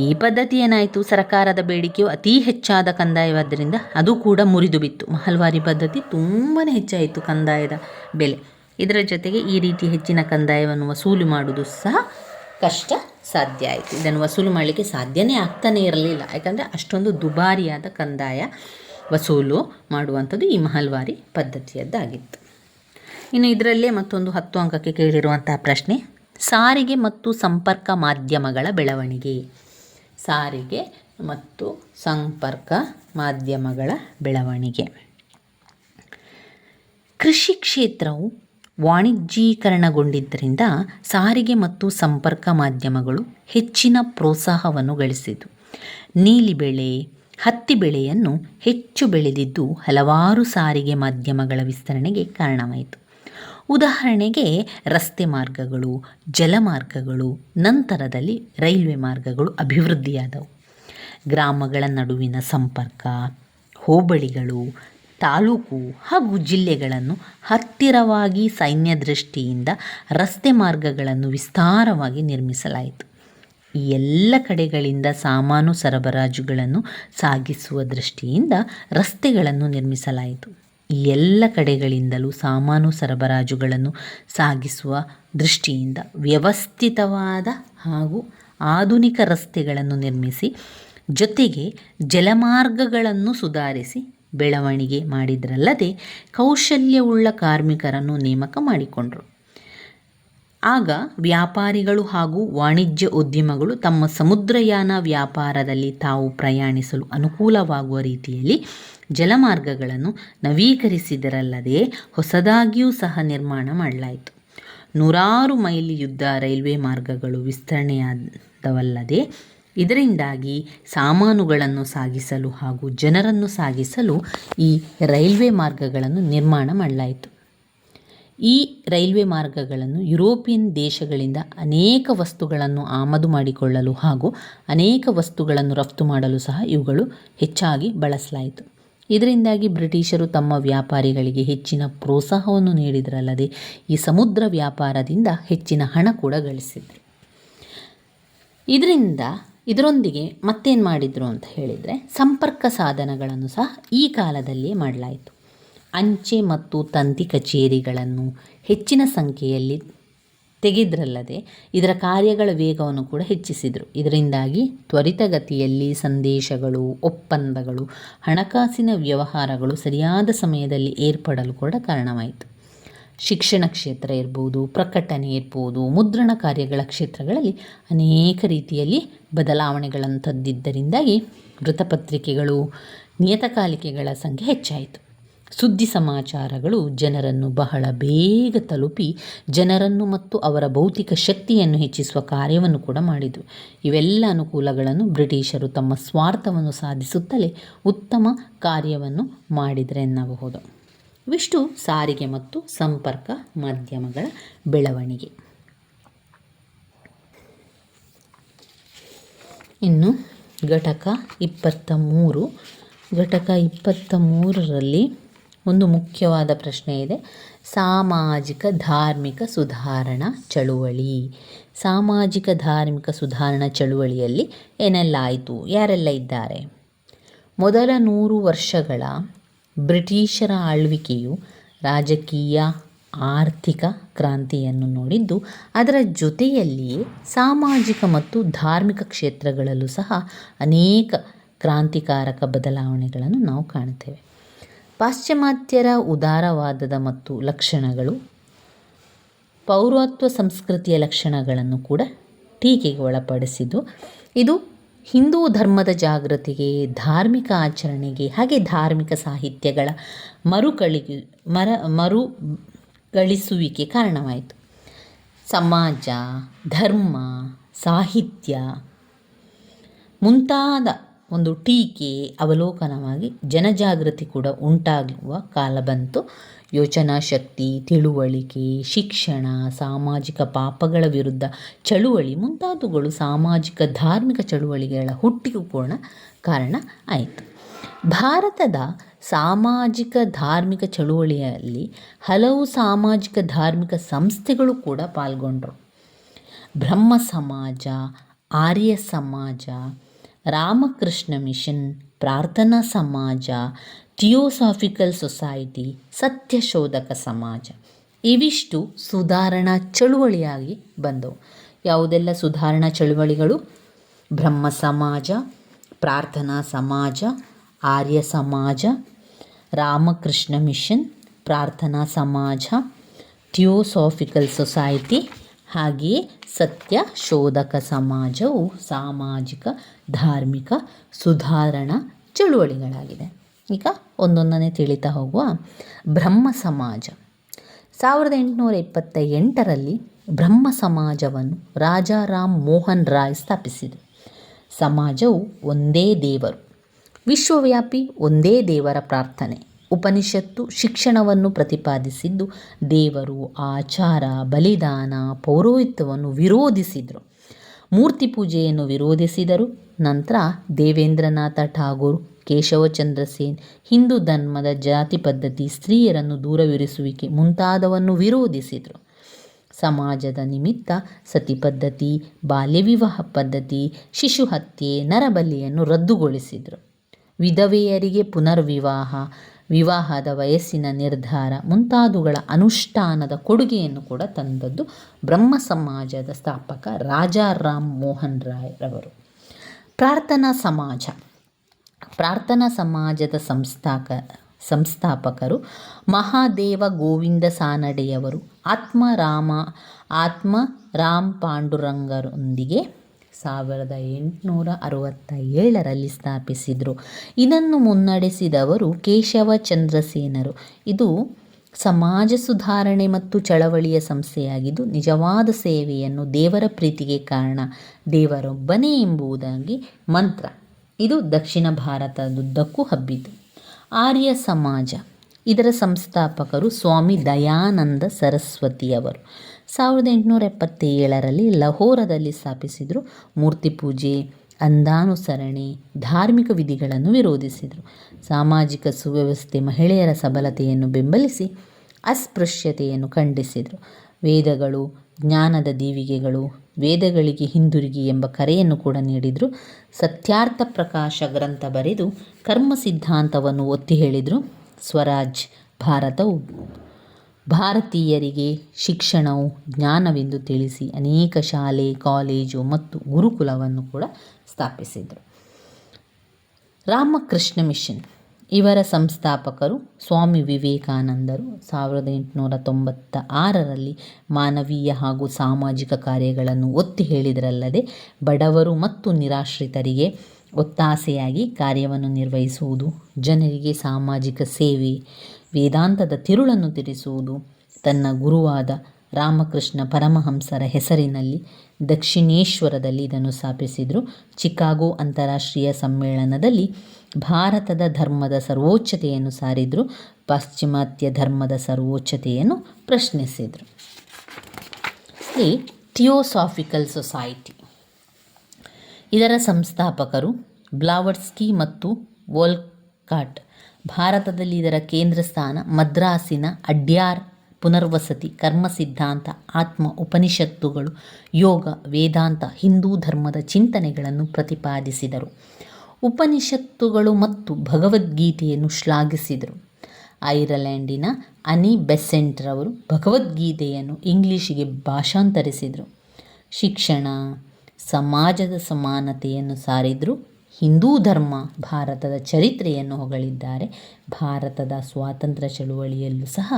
ಈ ಪದ್ಧತಿ ಏನಾಯಿತು? ಸರಕಾರದ ಬೇಡಿಕೆಯು ಅತೀ ಹೆಚ್ಚಾದ ಕಂದಾಯವಾದ್ದರಿಂದ ಅದು ಕೂಡ ಮುರಿದು ಬಿತ್ತು ಮಹಲ್ವಾರಿ ಪದ್ಧತಿ ತುಂಬಾ ಹೆಚ್ಚಾಯಿತು ಕಂದಾಯದ ಬೆಲೆ. ಇದರ ಜೊತೆಗೆ ಈ ರೀತಿ ಹೆಚ್ಚಿನ ಕಂದಾಯವನ್ನು ವಸೂಲು ಮಾಡುವುದು ಸಹ ಕಷ್ಟ ಸಾಧ್ಯ ಆಯಿತು. ಇದನ್ನು ವಸೂಲು ಮಾಡಲಿಕ್ಕೆ ಸಾಧ್ಯನೇ ಆಗ್ತಾನೇ ಇರಲಿಲ್ಲ. ಯಾಕಂದರೆ ಅಷ್ಟೊಂದು ದುಬಾರಿಯಾದ ಕಂದಾಯ. ವಸೂಲು ಮಾಡುವಂಥದ್ದು ಈ ಮಹಲ್ವಾರಿ ಪದ್ಧತಿಯದ್ದಾಗಿತ್ತು. ಇನ್ನು ಇದರಲ್ಲೇ ಮತ್ತೊಂದು ಹತ್ತು ಅಂಕಕ್ಕೆ ಕೇಳಿರುವಂತಹ ಪ್ರಶ್ನೆ, ಸಾರಿಗೆ ಮತ್ತು ಸಂಪರ್ಕ ಮಾಧ್ಯಮಗಳ ಬೆಳವಣಿಗೆ. ಸಾರಿಗೆ ಮತ್ತು ಸಂಪರ್ಕ ಮಾಧ್ಯಮಗಳ ಬೆಳವಣಿಗೆ. ಕೃಷಿ ಕ್ಷೇತ್ರವು ವಾಣಿಜ್ಯೀಕರಣಗೊಂಡಿದ್ದರಿಂದ ಸಾರಿಗೆ ಮತ್ತು ಸಂಪರ್ಕ ಮಾಧ್ಯಮಗಳು ಹೆಚ್ಚಿನ ಪ್ರೋತ್ಸಾಹವನ್ನು ಗಳಿಸಿತು. ನೀಲಿ ಬೆಳೆ ಹತ್ತಿ ಬೆಳೆಯನ್ನು ಹೆಚ್ಚು ಬೆಳೆದಿದ್ದು ಹಲವಾರು ಸಾರಿಗೆ ಮಾಧ್ಯಮಗಳ ವಿಸ್ತರಣೆಗೆ ಕಾರಣವಾಯಿತು. ಉದಾಹರಣೆಗೆ, ರಸ್ತೆ ಮಾರ್ಗಗಳು ಜಲಮಾರ್ಗಗಳು ನಂತರದಲ್ಲಿ ರೈಲ್ವೆ ಮಾರ್ಗಗಳು ಅಭಿವೃದ್ಧಿಯಾದವು. ಗ್ರಾಮಗಳ ನಡುವಿನ ಸಂಪರ್ಕ, ಹೋಬಳಿಗಳು, ತಾಲೂಕು ಹಾಗೂ ಜಿಲ್ಲೆಗಳನ್ನು ಹತ್ತಿರವಾಗಿ ಸೈನ್ಯ ದೃಷ್ಟಿಯಿಂದ ರಸ್ತೆ ಮಾರ್ಗಗಳನ್ನು ವಿಸ್ತಾರವಾಗಿ ನಿರ್ಮಿಸಲಾಯಿತು. ಎಲ್ಲ ಕಡೆಗಳಿಂದ ಸಾಮಾನು ಸರಬರಾಜುಗಳನ್ನು ಸಾಗಿಸುವ ದೃಷ್ಟಿಯಿಂದ ರಸ್ತೆಗಳನ್ನು ನಿರ್ಮಿಸಲಾಯಿತು. ಎಲ್ಲ ಕಡೆಗಳಿಂದಲೂ ಸಾಮಾನು ಸರಬರಾಜುಗಳನ್ನು ಸಾಗಿಸುವ ದೃಷ್ಟಿಯಿಂದ ವ್ಯವಸ್ಥಿತವಾದ ಹಾಗೂ ಆಧುನಿಕ ರಸ್ತೆಗಳನ್ನು ನಿರ್ಮಿಸಿ, ಜೊತೆಗೆ ಜಲಮಾರ್ಗಗಳನ್ನು ಸುಧಾರಿಸಿ ಬೆಳವಣಿಗೆ ಮಾಡಿದ್ರಲ್ಲದೆ ಕೌಶಲ್ಯವುಳ್ಳ ಕಾರ್ಮಿಕರನ್ನು ನೇಮಕ ಮಾಡಿಕೊಂಡರು. ಆಗ ವ್ಯಾಪಾರಿಗಳು ಹಾಗೂ ವಾಣಿಜ್ಯ ಉದ್ಯಮಗಳು ತಮ್ಮ ಸಮುದ್ರಯಾನ ವ್ಯಾಪಾರದಲ್ಲಿ ತಾವು ಪ್ರಯಾಣಿಸಲು ಅನುಕೂಲವಾಗುವ ರೀತಿಯಲ್ಲಿ ಜಲಮಾರ್ಗಗಳನ್ನು ನವೀಕರಿಸಿದರಲ್ಲದೆ ಹೊಸದಾಗಿಯೂ ಸಹ ನಿರ್ಮಾಣ ಮಾಡಲಾಯಿತು. ನೂರಾರು ಮೈಲಿಯುದ್ದ ರೈಲ್ವೆ ಮಾರ್ಗಗಳು ವಿಸ್ತರಣೆಯಾದವಲ್ಲದೆ, ಇದರಿಂದಾಗಿ ಸಾಮಾನುಗಳನ್ನು ಸಾಗಿಸಲು ಹಾಗೂ ಜನರನ್ನು ಸಾಗಿಸಲು ಈ ರೈಲ್ವೆ ಮಾರ್ಗಗಳನ್ನು ನಿರ್ಮಾಣ ಮಾಡಲಾಯಿತು. ಈ ರೈಲ್ವೆ ಮಾರ್ಗಗಳನ್ನು ಯುರೋಪಿಯನ್ ದೇಶಗಳಿಂದ ಅನೇಕ ವಸ್ತುಗಳನ್ನು ಆಮದು ಮಾಡಿಕೊಳ್ಳಲು ಹಾಗೂ ಅನೇಕ ವಸ್ತುಗಳನ್ನು ರಫ್ತು ಮಾಡಲು ಸಹ ಇವುಗಳು ಹೆಚ್ಚಾಗಿ ಬಳಸಲಾಯಿತು. ಇದರಿಂದಾಗಿ ಬ್ರಿಟಿಷರು ತಮ್ಮ ವ್ಯಾಪಾರಿಗಳಿಗೆ ಹೆಚ್ಚಿನ ಪ್ರೋತ್ಸಾಹವನ್ನು ನೀಡಿದರಲ್ಲದೆ ಈ ಸಮುದ್ರ ವ್ಯಾಪಾರದಿಂದ ಹೆಚ್ಚಿನ ಹಣ ಕೂಡ ಗಳಿಸಿದರು. ಇದರಿಂದ ಇದರೊಂದಿಗೆ ಮತ್ತೇನು ಮಾಡಿದರು ಅಂತ ಹೇಳಿದರೆ ಸಂಪರ್ಕ ಸಾಧನಗಳನ್ನು ಸಹ ಈ ಕಾಲದಲ್ಲಿಯೇ ಮಾಡಲಾಯಿತು. ಅಂಚೆ ಮತ್ತು ತಂತಿ ಕಚೇರಿಗಳನ್ನು ಹೆಚ್ಚಿನ ಸಂಖ್ಯೆಯಲ್ಲಿ ತೆಗೆದ್ರಲ್ಲದೆ ಇದರ ಕಾರ್ಯಗಳ ವೇಗವನ್ನು ಕೂಡ ಹೆಚ್ಚಿಸಿದರು. ಇದರಿಂದಾಗಿ ತ್ವರಿತಗತಿಯಲ್ಲಿ ಸಂದೇಶಗಳು, ಒಪ್ಪಂದಗಳು, ಹಣಕಾಸಿನ ವ್ಯವಹಾರಗಳು ಸರಿಯಾದ ಸಮಯದಲ್ಲಿ ಏರ್ಪಡಲು ಕೂಡ ಕಾರಣವಾಯಿತು. ಶಿಕ್ಷಣ ಕ್ಷೇತ್ರ ಇರ್ಬೋದು, ಪ್ರಕಟಣೆ ಇರ್ಬೋದು, ಮುದ್ರಣ ಕಾರ್ಯಗಳ ಕ್ಷೇತ್ರಗಳಲ್ಲಿ ಅನೇಕ ರೀತಿಯಲ್ಲಿ ಬದಲಾವಣೆಗಳನ್ನು ತಂದಿದ್ದರಿಂದಾಗಿ ವೃತ್ತಪತ್ರಿಕೆಗಳು, ನಿಯತಕಾಲಿಕೆಗಳ ಸಂಖ್ಯೆ ಹೆಚ್ಚಾಯಿತು. ಸುದ್ದಿ ಸಮಾಚಾರಗಳು ಜನರನ್ನು ಬಹಳ ಬೇಗ ತಲುಪಿ ಜನರನ್ನು ಮತ್ತು ಅವರ ಭೌತಿಕ ಶಕ್ತಿಯನ್ನು ಹೆಚ್ಚಿಸುವ ಕಾರ್ಯವನ್ನು ಕೂಡ ಮಾಡಿದರು. ಇವೆಲ್ಲ ಅನುಕೂಲಗಳನ್ನು ಬ್ರಿಟಿಷರು ತಮ್ಮ ಸ್ವಾರ್ಥವನ್ನು ಸಾಧಿಸುತ್ತಲೇ ಉತ್ತಮ ಕಾರ್ಯವನ್ನು ಮಾಡಿದರೆನ್ನಬಹುದು ಇವಿಷ್ಟು ಸಾರಿಗೆ ಮತ್ತು ಸಂಪರ್ಕ ಮಾಧ್ಯಮಗಳ ಬೆಳವಣಿಗೆ. ಇನ್ನು ಘಟಕ ಇಪ್ಪತ್ತ ಮೂರು. ಘಟಕ ಇಪ್ಪತ್ತ ಮೂರರಲ್ಲಿ ಒಂದು ಮುಖ್ಯವಾದ ಪ್ರಶ್ನೆ ಇದೆ. ಸಾಮಾಜಿಕ ಧಾರ್ಮಿಕ ಸುಧಾರಣಾ ಚಳುವಳಿ. ಸಾಮಾಜಿಕ ಧಾರ್ಮಿಕ ಸುಧಾರಣಾ ಚಳುವಳಿಯಲ್ಲಿ ಏನೆಲ್ಲ ಆಯಿತು? ಯಾರೆಲ್ಲ ಇದ್ದಾರೆ? ಮೊದಲ ನೂರು ವರ್ಷಗಳ ಬ್ರಿಟಿಷರ ಆಳ್ವಿಕೆಯು ರಾಜಕೀಯ, ಆರ್ಥಿಕ ಕ್ರಾಂತಿಯನ್ನು ನೋಡಿದ್ದು, ಅದರ ಜೊತೆಯಲ್ಲಿಯೇ ಸಾಮಾಜಿಕ ಮತ್ತು ಧಾರ್ಮಿಕ ಕ್ಷೇತ್ರಗಳಲ್ಲೂ ಸಹ ಅನೇಕ ಕ್ರಾಂತಿಕಾರಕ ಬದಲಾವಣೆಗಳನ್ನು ನಾವು ಕಾಣ್ತೇವೆ ಪಾಶ್ಚಿಮಾತ್ಯರ ಉದಾರವಾದದ ಮತ್ತು ಲಕ್ಷಣಗಳು, ಪೌರತ್ವ ಸಂಸ್ಕೃತಿಯ ಲಕ್ಷಣಗಳನ್ನು ಕೂಡ ಟೀಕೆಗೆ ಒಳಪಡಿಸಿದ್ದು, ಇದು ಹಿಂದೂ ಧರ್ಮದ ಜಾಗೃತಿಗೆ, ಧಾರ್ಮಿಕ ಆಚರಣೆಗೆ, ಹಾಗೆ ಧಾರ್ಮಿಕ ಸಾಹಿತ್ಯಗಳ ಮರುಕಳಿಗೆ, ಮರ, ಮರುಗಳಿಸುವಿಕೆ ಕಾರಣವಾಯಿತು. ಸಮಾಜ, ಧರ್ಮ, ಸಾಹಿತ್ಯ ಮುಂತಾದ ಒಂದು ಟೀಕೆ ಅವಲೋಕನವಾಗಿ ಜನಜಾಗೃತಿ ಕೂಡ ಉಂಟಾಗುವ ಕಾಲ ಬಂತು. ಯೋಚನಾ ಶಕ್ತಿ, ತಿಳುವಳಿಕೆ, ಶಿಕ್ಷಣ, ಸಾಮಾಜಿಕ ಪಾಪಗಳ ವಿರುದ್ಧ ಚಳುವಳಿ ಮುಂತಾದವುಗಳು ಸಾಮಾಜಿಕ ಧಾರ್ಮಿಕ ಚಳುವಳಿಗಳ ಹುಟ್ಟಿಗೂ ಕೂಡ ಕಾರಣ ಆಯಿತು. ಭಾರತದ ಸಾಮಾಜಿಕ ಧಾರ್ಮಿಕ ಚಳುವಳಿಯಲ್ಲಿ ಹಲವು ಸಾಮಾಜಿಕ ಧಾರ್ಮಿಕ ಸಂಸ್ಥೆಗಳು ಕೂಡ ಪಾಲ್ಗೊಂಡರು. ಬ್ರಹ್ಮ ಸಮಾಜ, ಆರ್ಯ ಸಮಾಜ ರಾಮಕೃಷ್ಣ ಮಿಷನ್, ಪ್ರಾರ್ಥನಾ ಸಮಾಜ, ಥಿಯೋಸಾಫಿಕಲ್ ಸೊಸೈಟಿ, ಸತ್ಯಶೋಧಕ ಸಮಾಜ. ಇವಿಷ್ಟು ಸುಧಾರಣಾ ಚಳುವಳಿಯಾಗಿ ಬಂದವು. ಯಾವುದೆಲ್ಲ ಸುಧಾರಣಾ ಚಳುವಳಿಗಳು? ಬ್ರಹ್ಮ ಸಮಾಜ, ಪ್ರಾರ್ಥನಾ ಸಮಾಜ, ಆರ್ಯ ಸಮಾಜ, ರಾಮಕೃಷ್ಣ ಮಿಷನ್, ಪ್ರಾರ್ಥನಾ ಸಮಾಜ, ಥಿಯೋಸಾಫಿಕಲ್ ಸೊಸೈಟಿ, ಹಾಗೆಯೇ ಸತ್ಯ ಶೋಧಕ ಸಮಾಜವು ಸಾಮಾಜಿಕ ಧಾರ್ಮಿಕ ಸುಧಾರಣಾ ಚಳುವಳಿಗಳಾಗಿದೆ. ಈಗ ಒಂದೊಂದನೇ ತಿಳಿತಾ ಹೋಗುವ ಬ್ರಹ್ಮ ಸಮಾಜ. ಸಾವಿರದ ಎಂಟುನೂರ ಇಪ್ಪತ್ತ ಎಂಟರಲ್ಲಿ ಬ್ರಹ್ಮ ಸಮಾಜವನ್ನು ರಾಜಾರಾಮ್ ಮೋಹನ್ ರಾಯ್ ಸ್ಥಾಪಿಸಿದರು. ಸಮಾಜವು ಒಂದೇ ದೇವರು. ವಿಶ್ವವ್ಯಾಪಿ ಒಂದೇ ದೇವರ ಪ್ರಾರ್ಥನೆ. ಉಪನಿಷತ್ತು ಶಿಕ್ಷಣವನ್ನು ಪ್ರತಿಪಾದಿಸಿದ್ದು ದೇವರು ಆಚಾರ, ಬಲಿದಾನ, ಪೌರೋಹಿತ್ಯವನ್ನು ವಿರೋಧಿಸಿದರು. ಮೂರ್ತಿ ಪೂಜೆಯನ್ನು ವಿರೋಧಿಸಿದರು. ನಂತರ ದೇವೇಂದ್ರನಾಥ ಠಾಗೂರ್ ಕೇಶವಚಂದ್ರ ಸೇನ್, ಹಿಂದೂ ಧರ್ಮದ ಜಾತಿ ಪದ್ಧತಿ, ಸ್ತ್ರೀಯರನ್ನು ದೂರವಿರಿಸುವಿಕೆ ಮುಂತಾದವನ್ನು ವಿರೋಧಿಸಿದರು. ಸಮಾಜದ ನಿಮಿತ್ತ ಸತಿ ಪದ್ಧತಿ, ಬಾಲ್ಯ ವಿವಾಹ ಪದ್ಧತಿ, ಶಿಶು ಹತ್ಯೆ, ನರಬಲಿಯನ್ನು ರದ್ದುಗೊಳಿಸಿದರು. ವಿಧವೆಯರಿಗೆ ಪುನರ್ವಿವಾಹ ವಿವಾಹದ ವಯಸ್ಸಿನ ನಿರ್ಧಾರ, ಮುಂತಾದವುಗಳ ಅನುಷ್ಠಾನದ ಕೊಡುಗೆಯನ್ನು ಕೂಡ ತಂದದ್ದು ಬ್ರಹ್ಮ ಸಮಾಜದ ಸ್ಥಾಪಕ ರಾಜಾರಾಮ್ ಮೋಹನ್ ರಾಯ್ ರವರು. ಪ್ರಾರ್ಥನಾ ಸಮಾಜ. ಪ್ರಾರ್ಥನಾ ಸಮಾಜದ ಸಂಸ್ಥಾಕ, ಸಂಸ್ಥಾಪಕರು ಮಹಾದೇವ ಗೋವಿಂದ ಸಾನಡೆಯವರು, ಆತ್ಮ ರಾಮ, ಆತ್ಮ ರಾಮ್ ಪಾಂಡುರಂಗರೊಂದಿಗೆ ಸಾವಿರದ ಎಂಟುನೂರ ಅರವತ್ತ ಏಳರಲ್ಲಿ ಸ್ಥಾಪಿಸಿದರು. ಇದನ್ನು ಮುನ್ನಡೆಸಿದವರು ಕೇಶವ ಚಂದ್ರಸೇನರು. ಇದು ಸಮಾಜ ಸುಧಾರಣೆ ಮತ್ತು ಚಳವಳಿಯ ಸಂಸ್ಥೆಯಾಗಿದ್ದು, ನಿಜವಾದ ಸೇವೆಯನ್ನು ದೇವರ ಪ್ರೀತಿಗೆ ಕಾರಣ, ದೇವರೊಬ್ಬನೇ ಎಂಬುದಾಗಿ ಮಂತ್ರ. ಇದು ದಕ್ಷಿಣ ಭಾರತದುದ್ದಕ್ಕೂ ಹಬ್ಬಿತು. ಆರ್ಯ ಸಮಾಜ. ಇದರ ಸಂಸ್ಥಾಪಕರು ಸ್ವಾಮಿ ದಯಾನಂದ ಸರಸ್ವತಿಯವರು. ಸಾವಿರದ ಎಂಟುನೂರ ಎಪ್ಪತ್ತೇಳರಲ್ಲಿ ಲಹೋರದಲ್ಲಿ ಸ್ಥಾಪಿಸಿದರು ಮೂರ್ತಿ ಪೂಜೆ, ಅಂಧಾನುಸರಣೆ, ಧಾರ್ಮಿಕ ವಿಧಿಗಳನ್ನು ವಿರೋಧಿಸಿದರು. ಸಾಮಾಜಿಕ ಸುವ್ಯವಸ್ಥೆ, ಮಹಿಳೆಯರ ಸಬಲತೆಯನ್ನು ಬೆಂಬಲಿಸಿ ಅಸ್ಪೃಶ್ಯತೆಯನ್ನು ಖಂಡಿಸಿದರು. ವೇದಗಳು, ಜ್ಞಾನದ ದೀವಿಗೆಗಳು, ವೇದಗಳಿಗೆ ಹಿಂದಿರುಗಿ ಎಂಬ ಕರೆಯನ್ನು ಕೂಡ ನೀಡಿದರು. ಸತ್ಯಾರ್ಥ ಪ್ರಕಾಶ ಗ್ರಂಥ ಬರೆದು ಕರ್ಮ ಸಿದ್ಧಾಂತವನ್ನು ಒತ್ತಿ ಹೇಳಿದರು. ಸ್ವರಾಜ್ ಭಾರತವು ಭಾರತೀಯರಿಗೆ ಶಿಕ್ಷಣವು ಜ್ಞಾನವೆಂದು ತಿಳಿಸಿ ಅನೇಕ ಶಾಲೆ, ಕಾಲೇಜು ಮತ್ತು ಗುರುಕುಲವನ್ನು ಕೂಡ ಸ್ಥಾಪಿಸಿದರು. ರಾಮಕೃಷ್ಣ ಮಿಷನ್ ಇವರ ಸಂಸ್ಥಾಪಕರು ಸ್ವಾಮಿ ವಿವೇಕಾನಂದರು ಸಾವಿರದ ಎಂಟುನೂರ ತೊಂಬತ್ತ ಆರರಲ್ಲಿ ಮಾನವೀಯ ಹಾಗೂ ಸಾಮಾಜಿಕ ಕಾರ್ಯಗಳನ್ನು ಒತ್ತಿ ಹೇಳಿದರಲ್ಲದೆ ಬಡವರು ಮತ್ತು ನಿರಾಶ್ರಿತರಿಗೆ ಒತ್ತಾಸೆಯಾಗಿ ಕಾರ್ಯವನ್ನು ನಿರ್ವಹಿಸುವುದು, ಜನರಿಗೆ ಸಾಮಾಜಿಕ ಸೇವೆ ವೇದಾಂತದ ತಿರುಳನ್ನು ತಿಳಿಸುವುದು ತನ್ನ ಗುರುವಾದ ರಾಮಕೃಷ್ಣ ಪರಮಹಂಸರ ಹೆಸರಿನಲ್ಲಿ ದಕ್ಷಿಣೇಶ್ವರದಲ್ಲಿ ಇದನ್ನು ಸ್ಥಾಪಿಸಿದರು. ಚಿಕಾಗೋ ಅಂತಾರಾಷ್ಟ್ರೀಯ ಸಮ್ಮೇಳನದಲ್ಲಿ ಭಾರತದ ಧರ್ಮದ ಸರ್ವೋಚ್ಚತೆಯನ್ನು ಸಾರಿದರು, ಪಾಶ್ಚಿಮಾತ್ಯ ಧರ್ಮದ ಸರ್ವೋಚ್ಚತೆಯನ್ನು ಪ್ರಶ್ನಿಸಿದರು. ಈ ಥಿಯೋಸಾಫಿಕಲ್ ಸೊಸೈಟಿ. ಇದರ ಸಂಸ್ಥಾಪಕರು ಬ್ಲಾವರ್ಸ್ಕಿ ಮತ್ತು ವೋಲ್ಕಾಟ್ ಭಾರತದಲ್ಲಿ ಇದರ ಕೇಂದ್ರ ಸ್ಥಾನ ಮದ್ರಾಸಿನ ಅಡ್ಯಾರ್ ಪುನರ್ವಸತಿ ಕರ್ಮ ಸಿದ್ಧಾಂತ, ಆತ್ಮ ಉಪನಿಷತ್ತುಗಳು, ಯೋಗ, ವೇದಾಂತ, ಹಿಂದೂ ಧರ್ಮದ ಚಿಂತನೆಗಳನ್ನು ಪ್ರತಿಪಾದಿಸಿದರು. ಉಪನಿಷತ್ತುಗಳು ಮತ್ತು ಭಗವದ್ಗೀತೆಯನ್ನು ಶ್ಲಾಘಿಸಿದರು. ಐರ್ಲೆಂಡಿನ ಅನಿ ಬೆಸೆಂಟ್ರವರು ಭಗವದ್ಗೀತೆಯನ್ನು ಇಂಗ್ಲಿಷಿಗೆ ಭಾಷಾಂತರಿಸಿದರು. ಶಿಕ್ಷಣ, ಸಮಾಜದ ಸಮಾನತೆಯನ್ನು ಸಾರಿದರು ಹಿಂದೂ ಧರ್ಮ ಭಾರತದ ಚರಿತ್ರೆಯನ್ನು ಹೊಗಳಿದ್ದಾರೆ. ಭಾರತದ ಸ್ವಾತಂತ್ರ್ಯ ಚಳುವಳಿಯಲ್ಲೂ ಸಹ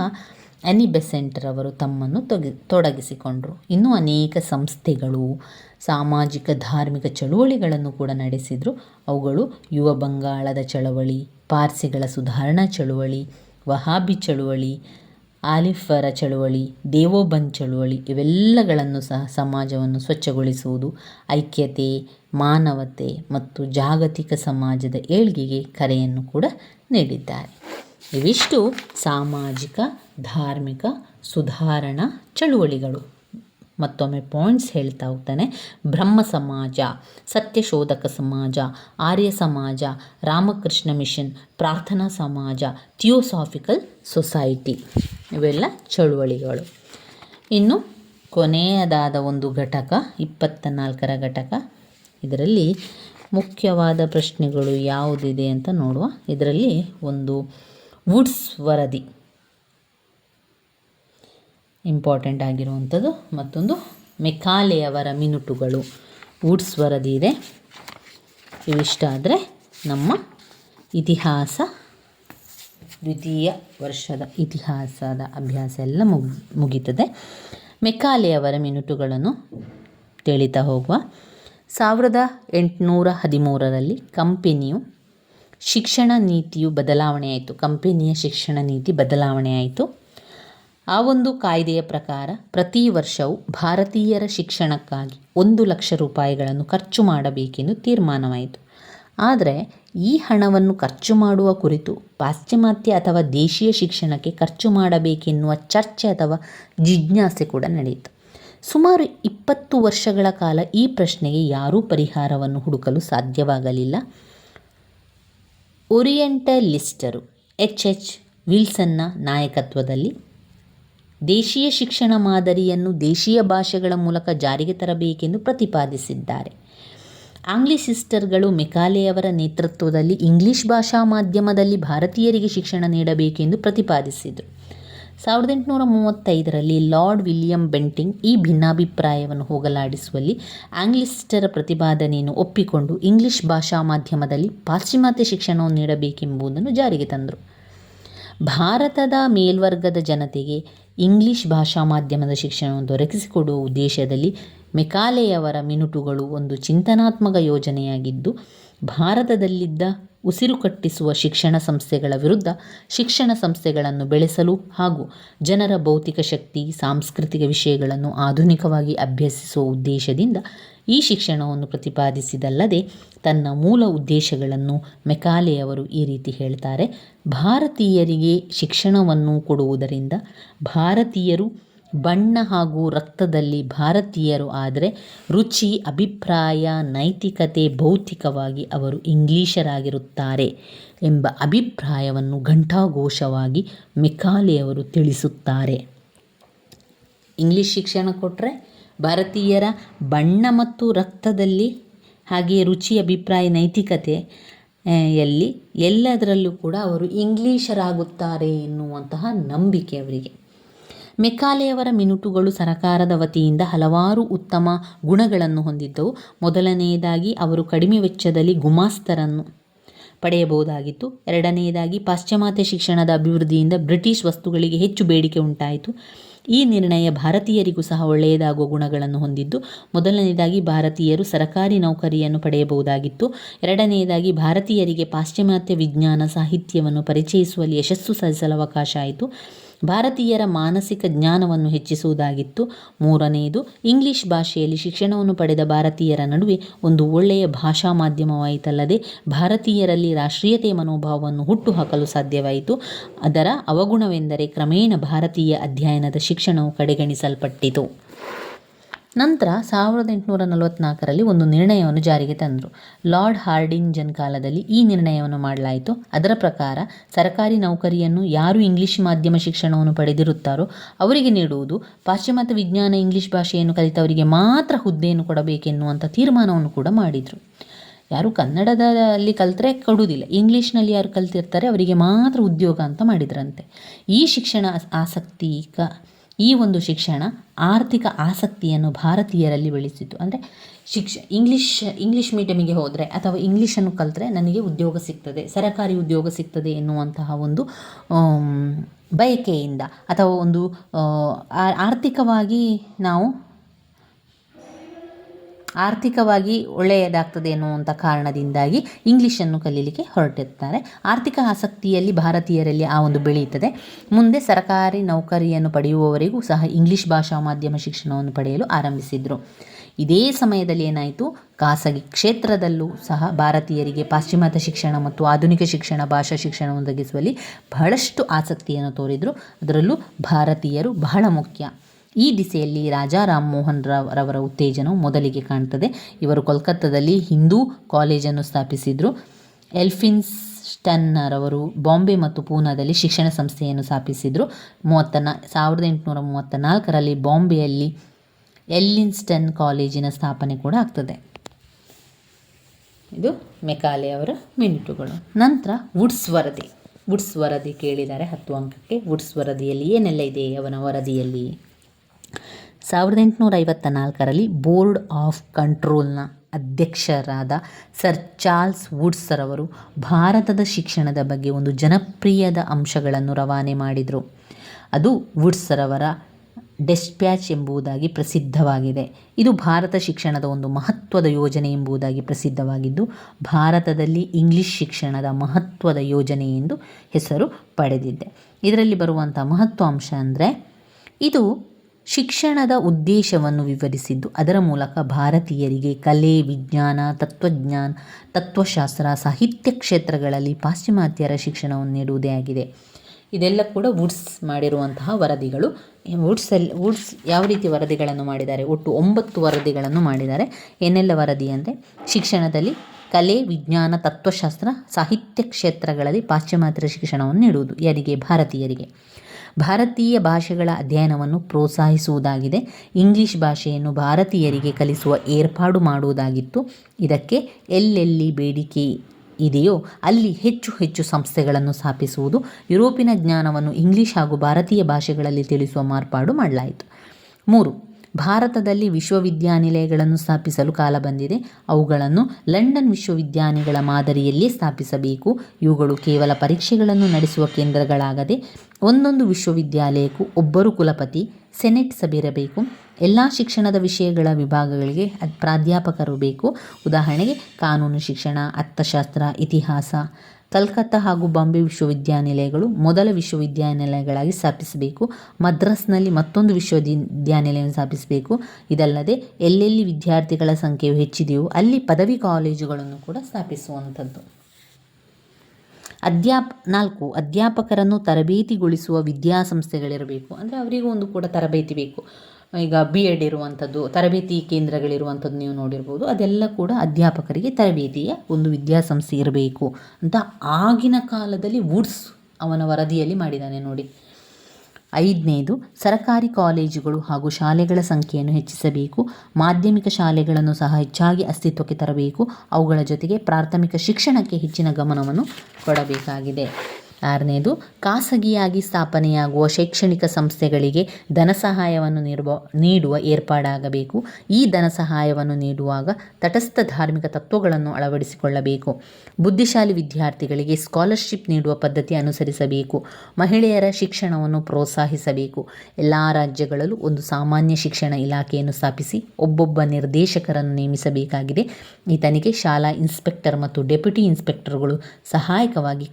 ಅನಿ ಬೆಸೆಂಟ್ರವರು ತಮ್ಮನ್ನು ತೊಗಿ, ತೊಡಗಿಸಿಕೊಂಡರು. ಇನ್ನೂ ಅನೇಕ ಸಂಸ್ಥೆಗಳು, ಸಾಮಾಜಿಕ, ಧಾರ್ಮಿಕ ಚಳುವಳಿಗಳನ್ನು ಕೂಡ ನಡೆಸಿದರು. ಅವುಗಳು ಯುವ ಬಂಗಾಳದ ಚಳವಳಿ, ಪಾರ್ಸಿಗಳ ಸುಧಾರಣಾ ಚಳುವಳಿ, ವಹಾಬಿ ಚಳುವಳಿ ಆಲಿಫರ ಚಳುವಳಿ, ದೇವೋಬಂದ್ ಚಳುವಳಿ ಇವೆಲ್ಲಗಳನ್ನು ಸಹ ಸಮಾಜವನ್ನು ಸ್ವಚ್ಛಗೊಳಿಸುವುದು. ಐಕ್ಯತೆ, ಮಾನವತೆ ಮತ್ತು ಜಾಗತಿಕ ಸಮಾಜದ ಏಳ್ಗೆಗೆ ಕರೆಯನ್ನು ಕೂಡ ನೀಡಿದ್ದಾರೆ. ಇವಿಷ್ಟು ಸಾಮಾಜಿಕ, ಧಾರ್ಮಿಕ ಸುಧಾರಣಾ ಚಳುವಳಿಗಳು. ಮತ್ತೊಮ್ಮೆ ಪಾಯಿಂಟ್ಸ್ ಹೇಳ್ತಾ ಹೋಗ್ತಾನೆ. ಬ್ರಹ್ಮ ಸಮಾಜ ಸತ್ಯಶೋಧಕ ಸಮಾಜ, ಆರ್ಯ ಸಮಾಜ, ರಾಮಕೃಷ್ಣ ಮಿಷನ್, ಪ್ರಾರ್ಥನಾ ಸಮಾಜ, ಥಿಯೋಸಾಫಿಕಲ್ ಸೊಸೈಟಿ ಇವೆಲ್ಲ ಚಳುವಳಿಗಳು. ಇನ್ನು ಕೊನೆಯದಾದ ಒಂದು ಘಟಕ ಇಪ್ಪತ್ತ ನಾಲ್ಕರ ಘಟಕ. ಇದರಲ್ಲಿ ಮುಖ್ಯವಾದ ಪ್ರಶ್ನೆಗಳು ಯಾವುದಿದೆ ಅಂತ ನೋಡುವ. ಇದರಲ್ಲಿ ಒಂದು ವುಡ್ಸ್ ವರದಿ. ಇಂಪಾರ್ಟೆಂಟ್ ಆಗಿರುವಂಥದ್ದು. ಮತ್ತೊಂದು ಮೆಕಾಲೆಯವರ ಮಿನುಟುಗಳು, ವುಡ್ಸ್ ವರದಿ ಇದೆ. ಇವಿಷ್ಟ ಆದರೆ ನಮ್ಮ ಇತಿಹಾಸ, ದ್ವಿತೀಯ ವರ್ಷದ ಇತಿಹಾಸದ ಅಭ್ಯಾಸ ಎಲ್ಲ ಮುಗ್, ಮುಗೀತದೆ. ಮೆಕಾಲೆಯವರ ಮಿನುಟುಗಳನ್ನು ತಿಳಿತಾ ಹೋಗುವ. ಸಾವಿರದ ಎಂಟುನೂರ ಹದಿಮೂರರಲ್ಲಿ ಕಂಪೆನಿಯು ಶಿಕ್ಷಣ ನೀತಿಯು ಬದಲಾವಣೆಯಾಯಿತು ಕಂಪೆನಿಯ ಶಿಕ್ಷಣ ನೀತಿ ಬದಲಾವಣೆ ಆಯಿತು. ಆ ಒಂದು ಕಾಯ್ದೆಯ ಪ್ರಕಾರ ಪ್ರತಿ ವರ್ಷವೂ ಭಾರತೀಯರ ಶಿಕ್ಷಣಕ್ಕಾಗಿ ಒಂದು ಲಕ್ಷ ರೂಪಾಯಿಗಳನ್ನು ಖರ್ಚು ಮಾಡಬೇಕೆಂದು ತೀರ್ಮಾನವಾಯಿತು. ಆದರೆ ಈ ಹಣವನ್ನು ಖರ್ಚು ಮಾಡುವ ಕುರಿತು ಪಾಶ್ಚಿಮಾತ್ಯ ಅಥವಾ ದೇಶೀಯ ಶಿಕ್ಷಣಕ್ಕೆ ಖರ್ಚು ಮಾಡಬೇಕೆನ್ನುವ ಚರ್ಚೆ ಅಥವಾ ಜಿಜ್ಞಾಸೆ ಕೂಡ ನಡೆಯಿತು. ಸುಮಾರು ಇಪ್ಪತ್ತು ವರ್ಷಗಳ ಕಾಲ ಈ ಪ್ರಶ್ನೆಗೆ ಯಾರೂ ಪರಿಹಾರವನ್ನು ಹುಡುಕಲು ಸಾಧ್ಯವಾಗಲಿಲ್ಲ. ಓರಿಯೆಂಟಲಿಸ್ಟರು ಎಚ್ ಎಚ್ ವಿಲ್ಸನ್ನ ನಾಯಕತ್ವದಲ್ಲಿ ದೇಶೀಯ ಶಿಕ್ಷಣ ಮಾದರಿಯನ್ನು ದೇಶೀಯ ಭಾಷೆಗಳ ಮೂಲಕ ಜಾರಿಗೆ ತರಬೇಕೆಂದು ಪ್ರತಿಪಾದಿಸಿದ್ದಾರೆ. ಆಂಗ್ಲಿಸಿಸ್ಟರ್ಗಳು ಮೆಕಾಲೆಯವರ ನೇತೃತ್ವದಲ್ಲಿ ಇಂಗ್ಲಿಷ್ ಭಾಷಾ ಮಾಧ್ಯಮದಲ್ಲಿ ಭಾರತೀಯರಿಗೆ ಶಿಕ್ಷಣ ನೀಡಬೇಕೆಂದು ಪ್ರತಿಪಾದಿಸಿದರು. ಸಾವಿರದ ಎಂಟುನೂರ ಮೂವತ್ತೈದರಲ್ಲಿ ಲಾರ್ಡ್ ವಿಲಿಯಂ ಬೆಂಟಿಂಗ್ ಈ ಭಿನ್ನಾಭಿಪ್ರಾಯವನ್ನು ಹೋಗಲಾಡಿಸುವಲ್ಲಿ ಆಂಗ್ಲಿಸ್ಟರ ಪ್ರತಿಪಾದನೆಯನ್ನು ಒಪ್ಪಿಕೊಂಡು ಇಂಗ್ಲಿಷ್ ಭಾಷಾ ಮಾಧ್ಯಮದಲ್ಲಿ ಪಾಶ್ಚಿಮಾತ್ಯ ಶಿಕ್ಷಣವನ್ನು ನೀಡಬೇಕೆಂಬುದನ್ನು ಜಾರಿಗೆ ತಂದರು. ಭಾರತದ ಮೇಲ್ವರ್ಗದ ಜನತೆಗೆ ಇಂಗ್ಲಿಷ್ ಭಾಷಾ ಮಾಧ್ಯಮದ ಶಿಕ್ಷಣವನ್ನು ದೊರಕಿಸಿಕೊಡುವ ಉದ್ದೇಶದಲ್ಲಿ ಮೆಕಾಲೆಯವರ ಮಿನುಟುಗಳು ಒಂದು ಚಿಂತನಾತ್ಮಕ ಯೋಜನೆಯಾಗಿದ್ದು ಭಾರತದಲ್ಲಿದ್ದ ಉಸಿರು ಕಟ್ಟಿಸುವ ಶಿಕ್ಷಣ ಸಂಸ್ಥೆಗಳ ವಿರುದ್ಧ ಶಿಕ್ಷಣ ಸಂಸ್ಥೆಗಳನ್ನು ಬೆಳೆಸಲು ಹಾಗೂ ಜನರ ಭೌತಿಕ ಶಕ್ತಿ, ಸಾಂಸ್ಕೃತಿಕ ವಿಷಯಗಳನ್ನು ಆಧುನಿಕವಾಗಿ ಅಭ್ಯಸಿಸುವ ಉದ್ದೇಶದಿಂದ ಈ ಶಿಕ್ಷಣವನ್ನು ಪ್ರತಿಪಾದಿಸಿದಲ್ಲದೆ ತನ್ನ ಮೂಲ ಉದ್ದೇಶಗಳನ್ನು ಮೆಕಾಲೆಯವರು ಈ ರೀತಿ ಹೇಳ್ತಾರೆ, ಭಾರತೀಯರಿಗೆ ಶಿಕ್ಷಣವನ್ನು ಕೊಡುವುದರಿಂದ ಭಾರತೀಯರು ಬಣ್ಣ ಹಾಗೂ ರಕ್ತದಲ್ಲಿ ಭಾರತೀಯರು ಆದರೆ ರುಚಿ, ಅಭಿಪ್ರಾಯ, ನೈತಿಕತೆ ಭೌತಿಕವಾಗಿ ಅವರು ಇಂಗ್ಲೀಷರಾಗಿರುತ್ತಾರೆ ಎಂಬ ಅಭಿಪ್ರಾಯವನ್ನು ಘಂಟಾಘೋಷವಾಗಿ ಮೆಕಾಲೆಯವರು ತಿಳಿಸುತ್ತಾರೆ. ಇಂಗ್ಲೀಷ್ ಶಿಕ್ಷಣ ಕೊಟ್ಟರೆ ಭಾರತೀಯರ ಬಣ್ಣ ಮತ್ತು ರಕ್ತದಲ್ಲಿ ಹಾಗೆಯೇ ರುಚಿ, ಅಭಿಪ್ರಾಯ ನೈತಿಕತೆ ಯಲ್ಲಿ ಎಲ್ಲದರಲ್ಲೂ ಕೂಡ ಅವರು ಇಂಗ್ಲೀಷರಾಗುತ್ತಾರೆ ಎನ್ನುವಂತಹ ನಂಬಿಕೆ ಅವರಿಗೆ. ಮೆಕಾಲೆಯವರ ಮಿನುಟುಗಳು ಸರಕಾರದ ವತಿಯಿಂದ ಹಲವಾರು ಉತ್ತಮ ಗುಣಗಳನ್ನು ಹೊಂದಿದ್ದವು. ಮೊದಲನೆಯದಾಗಿ ಅವರು ಕಡಿಮೆ ವೆಚ್ಚದಲ್ಲಿ ಗುಮಾಸ್ತರನ್ನು ಪಡೆಯಬಹುದಾಗಿತ್ತು. ಎರಡನೆಯದಾಗಿ ಪಾಶ್ಚಿಮಾತ್ಯ ಶಿಕ್ಷಣದ ಅಭಿವೃದ್ಧಿಯಿಂದ ಬ್ರಿಟಿಷ್ ವಸ್ತುಗಳಿಗೆ ಹೆಚ್ಚು ಬೇಡಿಕೆ ಉಂಟಾಯಿತು. ಈ ನಿರ್ಣಯ ಭಾರತೀಯರಿಗೂ ಸಹ ಒಳ್ಳೆಯದಾಗುವ ಗುಣಗಳನ್ನು ಹೊಂದಿದ್ದು, ಮೊದಲನೆಯದಾಗಿ ಭಾರತೀಯರು ಸರಕಾರಿ ನೌಕರಿಯನ್ನು ಪಡೆಯಬಹುದಾಗಿತ್ತು. ಎರಡನೆಯದಾಗಿ ಭಾರತೀಯರಿಗೆ ಪಾಶ್ಚಿಮಾತ್ಯ ವಿಜ್ಞಾನ ಸಾಹಿತ್ಯವನ್ನು ಪರಿಚಯಿಸುವಲ್ಲಿ ಯಶಸ್ಸು ಸಾಧಿಸಲು ಅವಕಾಶ ಆಯಿತು. ಭಾರತೀಯರ ಮಾನಸಿಕ ಜ್ಞಾನವನ್ನು ಹೆಚ್ಚಿಸುವುದಾಗಿತ್ತು. ಮೂರನೆಯದು ಇಂಗ್ಲಿಷ್ ಭಾಷೆಯಲ್ಲಿ ಶಿಕ್ಷಣವನ್ನು ಪಡೆದ ಭಾರತೀಯರ ನಡುವೆ ಒಂದು ಒಳ್ಳೆಯ ಭಾಷಾ ಮಾಧ್ಯಮವಾಯಿತಲ್ಲದೆ ಭಾರತೀಯರಲ್ಲಿ ರಾಷ್ಟ್ರೀಯತೆಯ ಮನೋಭಾವವನ್ನು ಹುಟ್ಟುಹಾಕಲು ಸಾಧ್ಯವಾಯಿತು. ಅದರ ಅವಗುಣವೆಂದರೆ ಕ್ರಮೇಣ ಭಾರತೀಯ ಅಧ್ಯಯನದ ಶಿಕ್ಷಣವು ಕಡೆಗಣಿಸಲ್ಪಟ್ಟಿತು. ನಂತರ ಸಾವಿರದ ಎಂಟುನೂರ ನಲವತ್ನಾಲ್ಕರಲ್ಲಿ ಒಂದು ನಿರ್ಣಯವನ್ನು ಜಾರಿಗೆ ತಂದರು. ಲಾರ್ಡ್ ಹಾರ್ಡಿಂಜನ್ ಕಾಲದಲ್ಲಿ ಈ ನಿರ್ಣಯವನ್ನು ಮಾಡಲಾಯಿತು. ಅದರ ಪ್ರಕಾರ, ಸರ್ಕಾರಿ ನೌಕರಿಯನ್ನು ಯಾರು ಇಂಗ್ಲಿಷ್ ಮಾಧ್ಯಮ ಶಿಕ್ಷಣವನ್ನು ಪಡೆದಿರುತ್ತಾರೋ ಅವರಿಗೆ ನೀಡುವುದು, ಪಾಶ್ಚಿಮಾತ್ಯ ವಿಜ್ಞಾನ ಇಂಗ್ಲಿಷ್ ಭಾಷೆಯನ್ನು ಕಲಿತವರಿಗೆ ಮಾತ್ರ ಹುದ್ದೆಯನ್ನು ಕೊಡಬೇಕೆನ್ನುವಂಥ ತೀರ್ಮಾನವನ್ನು ಕೂಡ ಮಾಡಿದರು. ಯಾರು ಕನ್ನಡದಲ್ಲಿ ಕಲಿತ್ರೆ ಕೊಡುವುದಿಲ್ಲ, ಇಂಗ್ಲೀಷ್ನಲ್ಲಿ ಯಾರು ಕಲ್ತಿರ್ತಾರೆ ಅವರಿಗೆ ಮಾತ್ರ ಉದ್ಯೋಗ ಅಂತ ಮಾಡಿದ್ರಂತೆ. ಈ ಶಿಕ್ಷಣ ಆಸಕ್ತಿಕ ಈ ಒಂದು ಶಿಕ್ಷಣ ಆರ್ಥಿಕ ಆಸಕ್ತಿಯನ್ನು ಭಾರತೀಯರಲ್ಲಿ ಬೆಳೆಸಿತು. ಅಂದರೆ ಶಿಕ್ಷ ಇಂಗ್ಲೀಷ್ ಇಂಗ್ಲೀಷ್ ಮೀಡಿಯಮಿಗೆ ಹೋದರೆ ಅಥವಾ ಇಂಗ್ಲೀಷನ್ನು ಕಲಿತ್ರೆ ನನಗೆ ಉದ್ಯೋಗ ಸಿಗ್ತದೆ, ಸರಕಾರಿ ಉದ್ಯೋಗ ಸಿಗ್ತದೆ ಎನ್ನುವಂತಹ ಒಂದು ಬಯಕೆಯಿಂದ ಅಥವಾ ಒಂದು ಆರ್ಥಿಕವಾಗಿ ನಾವು ಆರ್ಥಿಕವಾಗಿ ಒಳ್ಳೆಯದಾಗ್ತದೆ ಎನ್ನುವಂಥ ಕಾರಣದಿಂದಾಗಿ ಇಂಗ್ಲೀಷನ್ನು ಕಲೀಲಿಕ್ಕೆ ಹೊರಟಿರ್ತಾರೆ. ಆರ್ಥಿಕ ಆಸಕ್ತಿಯಲ್ಲಿ ಭಾರತೀಯರಲ್ಲಿ ಆ ಒಂದು ಬೆಳೆಯುತ್ತದೆ. ಮುಂದೆ ಸರ್ಕಾರಿ ನೌಕರಿಯನ್ನು ಪಡೆಯುವವರೆಗೂ ಸಹ ಇಂಗ್ಲೀಷ್ ಭಾಷಾ ಮಾಧ್ಯಮ ಶಿಕ್ಷಣವನ್ನು ಪಡೆಯಲು ಆರಂಭಿಸಿದರು. ಇದೇ ಸಮಯದಲ್ಲಿ ಏನಾಯಿತು? ಖಾಸಗಿ ಕ್ಷೇತ್ರದಲ್ಲೂ ಸಹ ಭಾರತೀಯರಿಗೆ ಪಾಶ್ಚಿಮಾತ್ಯ ಶಿಕ್ಷಣ ಮತ್ತು ಆಧುನಿಕ ಶಿಕ್ಷಣ, ಭಾಷಾ ಶಿಕ್ಷಣ ಒದಗಿಸುವಲ್ಲಿ ಬಹಳಷ್ಟು ಆಸಕ್ತಿಯನ್ನು ತೋರಿದರು. ಅದರಲ್ಲೂ ಭಾರತೀಯರು ಬಹಳ ಮುಖ್ಯ. ಈ ದಿಸೆಯಲ್ಲಿ ರಾಜಾ ರಾಮ್ ಮೋಹನ್ ರಾವ್ ರವರ ಉತ್ತೇಜನವು ಮೊದಲಿಗೆ ಕಾಣ್ತದೆ. ಇವರು ಕೋಲ್ಕತ್ತಾದಲ್ಲಿ ಹಿಂದೂ ಕಾಲೇಜನ್ನು ಸ್ಥಾಪಿಸಿದರು. ಎಲ್ಫಿನ್ಸ್ಟನ್ನರವರು ಬಾಂಬೆ ಮತ್ತು ಪೂನಾದಲ್ಲಿ ಶಿಕ್ಷಣ ಸಂಸ್ಥೆಯನ್ನು ಸ್ಥಾಪಿಸಿದರು. ಮೂವತ್ತ ನಾ ಸಾವಿರದ ಎಂಟುನೂರ ಮೂವತ್ತ ನಾಲ್ಕರಲ್ಲಿ ಬಾಂಬೆಯಲ್ಲಿ ಎಲ್ಲಿನ್ಸ್ಟನ್ ಕಾಲೇಜಿನ ಸ್ಥಾಪನೆ ಕೂಡ ಆಗ್ತದೆ. ಇದು ಮೆಕಾಲೆ ಅವರ ಮಿನಿಟುಗಳು. ನಂತರ ವುಡ್ಸ್ ವರದಿ ವುಡ್ಸ್ ವರದಿ ಕೇಳಿದ್ದಾರೆ ಹತ್ತು ಅಂಕಕ್ಕೆ ವುಡ್ಸ್ ವರದಿಯಲ್ಲಿ ಏನೆಲ್ಲ ಇದೆ? ಅವನ ವರದಿಯಲ್ಲಿ ಸಾವಿರದ ಎಂಟುನೂರ ಐವತ್ತ ನಾಲ್ಕರಲ್ಲಿ ಬೋರ್ಡ್ ಆಫ್ ಕಂಟ್ರೋಲ್ನ ಅಧ್ಯಕ್ಷರಾದ ಸರ್ ಚಾರ್ಲ್ಸ್ ವುಡ್ಸ್ ಅವರು ಭಾರತದ ಶಿಕ್ಷಣದ ಬಗ್ಗೆ ಒಂದು ಜನಪ್ರಿಯದ ಅಂಶಗಳನ್ನು ರವಾನೆ ಮಾಡಿದರು. ಅದು ವುಡ್ಸ್ ರವರ ಡೆಸ್ಪ್ಯಾಚ್ ಎಂಬುದಾಗಿ ಪ್ರಸಿದ್ಧವಾಗಿದೆ. ಇದು ಭಾರತ ಶಿಕ್ಷಣದ ಒಂದು ಮಹತ್ವದ ಯೋಜನೆ ಎಂಬುದಾಗಿ ಪ್ರಸಿದ್ಧವಾಗಿದ್ದು, ಭಾರತದಲ್ಲಿ ಇಂಗ್ಲಿಷ್ ಶಿಕ್ಷಣದ ಮಹತ್ವದ ಯೋಜನೆ ಎಂದು ಹೆಸರು ಪಡೆದಿದೆ. ಇದರಲ್ಲಿ ಬರುವಂಥ ಮಹತ್ವಾಂಶ ಅಂದರೆ, ಇದು ಶಿಕ್ಷಣದ ಉದ್ದೇಶವನ್ನು ವಿವರಿಸಿದ್ದು, ಅದರ ಮೂಲಕ ಭಾರತೀಯರಿಗೆ ಕಲೆ, ವಿಜ್ಞಾನ, ತತ್ವಜ್ಞಾನ, ತತ್ವಶಾಸ್ತ್ರ, ಸಾಹಿತ್ಯ ಕ್ಷೇತ್ರಗಳಲ್ಲಿ ಪಾಶ್ಚಿಮಾತ್ಯರ ಶಿಕ್ಷಣವನ್ನು ನೀಡುವುದೇ ಆಗಿದೆ. ಇದೆಲ್ಲ ಕೂಡ ವುಡ್ಸ್ ಮಾಡಿರುವಂತಹ ವರದಿಗಳು. ವುಡ್ಸಲ್ಲಿ ವುಡ್ಸ್ ಯಾವ ರೀತಿ ವರದಿಗಳನ್ನು ಮಾಡಿದ್ದಾರೆ? ಒಟ್ಟು ಒಂಬತ್ತು ವರದಿಗಳನ್ನು ಮಾಡಿದ್ದಾರೆ. ಏನೆಲ್ಲ ವರದಿ ಅಂದರೆ, ಶಿಕ್ಷಣದಲ್ಲಿ ಕಲೆ, ವಿಜ್ಞಾನ, ತತ್ವಶಾಸ್ತ್ರ, ಸಾಹಿತ್ಯ ಕ್ಷೇತ್ರಗಳಲ್ಲಿ ಪಾಶ್ಚಿಮಾತ್ಯರ ಶಿಕ್ಷಣವನ್ನು ನೀಡುವುದು, ಯಾರಿಗೆ? ಭಾರತೀಯರಿಗೆ. ಭಾರತೀಯ ಭಾಷೆಗಳ ಅಧ್ಯಯನವನ್ನು ಪ್ರೋತ್ಸಾಹಿಸುವುದಾಗಿದೆ. ಇಂಗ್ಲಿಷ್ ಭಾಷೆಯನ್ನು ಭಾರತೀಯರಿಗೆ ಕಲಿಸುವ ಏರ್ಪಾಡು ಮಾಡುವುದಾಗಿತ್ತು. ಇದಕ್ಕೆ ಎಲ್ಲೆಲ್ಲಿ ಬೇಡಿಕೆ ಇದೆಯೋ, ಅಲ್ಲಿ ಹೆಚ್ಚು ಹೆಚ್ಚು ಸಂಸ್ಥೆಗಳನ್ನು ಸ್ಥಾಪಿಸುವುದು, ಯುರೋಪಿನ ಜ್ಞಾನವನ್ನು ಇಂಗ್ಲಿಷ್ ಹಾಗೂ ಭಾರತೀಯ ಭಾಷೆಗಳಲ್ಲಿ ತಿಳಿಸುವ ಮಾರ್ಪಾಡು ಮಾಡಲಾಯಿತು. ಮೂರು ಭಾರತದಲ್ಲಿ ವಿಶ್ವವಿದ್ಯಾನಿಲಯಗಳನ್ನು ಸ್ಥಾಪಿಸಲು ಕಾಲ ಬಂದಿದೆ. ಅವುಗಳನ್ನು ಲಂಡನ್ ವಿಶ್ವವಿದ್ಯಾನಿಗಳ ಮಾದರಿಯಲ್ಲಿ ಸ್ಥಾಪಿಸಬೇಕು. ಇವುಗಳು ಕೇವಲ ಪರೀಕ್ಷೆಗಳನ್ನು ನಡೆಸುವ ಕೇಂದ್ರಗಳಾಗದೆ ಒಂದೊಂದು ವಿಶ್ವವಿದ್ಯಾಲಯಕ್ಕೂ ಒಬ್ಬರು ಕುಲಪತಿ, ಸೆನೆಟ್ ಸಭೆಯಿರಬೇಕು. ಎಲ್ಲ ಶಿಕ್ಷಣದ ವಿಷಯಗಳ ವಿಭಾಗಗಳಿಗೆ ಪ್ರಾಧ್ಯಾಪಕರು ಬೇಕು. ಉದಾಹರಣೆಗೆ, ಕಾನೂನು ಶಿಕ್ಷಣ, ಅರ್ಥಶಾಸ್ತ್ರ, ಇತಿಹಾಸ ಕಲ್ಕತ್ತಾ ಹಾಗೂ ಬಾಂಬೆ ವಿಶ್ವವಿದ್ಯಾನಿಲಯಗಳು ಮೊದಲ ವಿಶ್ವವಿದ್ಯಾನಿಲಯಗಳಾಗಿ ಸ್ಥಾಪಿಸಬೇಕು. ಮದ್ರಾಸ್ನಲ್ಲಿ ಮತ್ತೊಂದು ವಿಶ್ವವಿದ್ಯಾನಿಲಯವನ್ನು ಸ್ಥಾಪಿಸಬೇಕು. ಇದಲ್ಲದೆ ಎಲ್ಲೆಲ್ಲಿ ವಿದ್ಯಾರ್ಥಿಗಳ ಸಂಖ್ಯೆಯು ಹೆಚ್ಚಿದೆಯೋ ಅಲ್ಲಿ ಪದವಿ ಕಾಲೇಜುಗಳನ್ನು ಕೂಡ ಸ್ಥಾಪಿಸುವಂಥದ್ದು. ಅಧ್ಯಾಪ, ನಾಲ್ಕು, ಅಧ್ಯಾಪಕರನ್ನು ತರಬೇತಿಗೊಳಿಸುವ ವಿದ್ಯಾಸಂಸ್ಥೆಗಳಿರಬೇಕು. ಅಂದರೆ ಅವರಿಗೂ ಒಂದು ಕೂಡ ತರಬೇತಿ ಬೇಕು. ಈಗ ಬಿ ಎಡ್ ಇರುವಂಥದ್ದು, ತರಬೇತಿ ಕೇಂದ್ರಗಳಿರುವಂಥದ್ದು ನೀವು ನೋಡಿರ್ಬೋದು, ಅದೆಲ್ಲ ಕೂಡ ಅಧ್ಯಾಪಕರಿಗೆ ತರಬೇತಿಯ ಒಂದು ವಿದ್ಯಾಸಂಸ್ಥೆ ಇರಬೇಕು ಅಂತ ಆಗಿನ ಕಾಲದಲ್ಲಿ ವುಡ್ಸ್ ಅವನ ವರದಿಯಲ್ಲಿ ಮಾಡಿದ್ದಾನೆ ನೋಡಿ. ಐದನೇದು, ಸರಕಾರಿ ಕಾಲೇಜುಗಳು ಹಾಗೂ ಶಾಲೆಗಳ ಸಂಖ್ಯೆಯನ್ನು ಹೆಚ್ಚಿಸಬೇಕು, ಮಾಧ್ಯಮಿಕ ಶಾಲೆಗಳನ್ನು ಸಹ ಹೆಚ್ಚಾಗಿ ಅಸ್ತಿತ್ವಕ್ಕೆ ತರಬೇಕು, ಅವುಗಳ ಜೊತೆಗೆ ಪ್ರಾಥಮಿಕ ಶಿಕ್ಷಣಕ್ಕೆ ಹೆಚ್ಚಿನ ಗಮನವನ್ನು ಕೊಡಬೇಕಾಗಿದೆ. ಆರನೇದು, ಖಾಸಗಿಯಾಗಿ ಸ್ಥಾಪನೆಯಾಗುವ ಶೈಕ್ಷಣಿಕ ಸಂಸ್ಥೆಗಳಿಗೆ ಧನ ಸಹಾಯವನ್ನು ನೀಡುವ ನೀಡುವ ಏರ್ಪಾಡಾಗಬೇಕು. ಈ ಧನ ಸಹಾಯವನ್ನು ನೀಡುವಾಗ ತಟಸ್ಥ ಧಾರ್ಮಿಕ ತತ್ವಗಳನ್ನು ಅಳವಡಿಸಿಕೊಳ್ಳಬೇಕು. ಬುದ್ಧಿಶಾಲಿ ವಿದ್ಯಾರ್ಥಿಗಳಿಗೆ ಸ್ಕಾಲರ್ಶಿಪ್ ನೀಡುವ ಪದ್ಧತಿ ಅನುಸರಿಸಬೇಕು. ಮಹಿಳೆಯರ ಶಿಕ್ಷಣವನ್ನು ಪ್ರೋತ್ಸಾಹಿಸಬೇಕು. ಎಲ್ಲ ರಾಜ್ಯಗಳಲ್ಲೂ ಒಂದು ಸಾಮಾನ್ಯ ಶಿಕ್ಷಣ ಇಲಾಖೆಯನ್ನು ಸ್ಥಾಪಿಸಿ ಒಬ್ಬೊಬ್ಬ ನಿರ್ದೇಶಕರನ್ನು ನೇಮಿಸಬೇಕಾಗಿದೆ. ಈತನಿಗೆ ಶಾಲಾ ಇನ್ಸ್ಪೆಕ್ಟರ್ ಮತ್ತು ಡೆಪ್ಯೂಟಿ ಇನ್ಸ್ಪೆಕ್ಟರ್ಗಳು ಸಹಾಯಕವಾಗಿ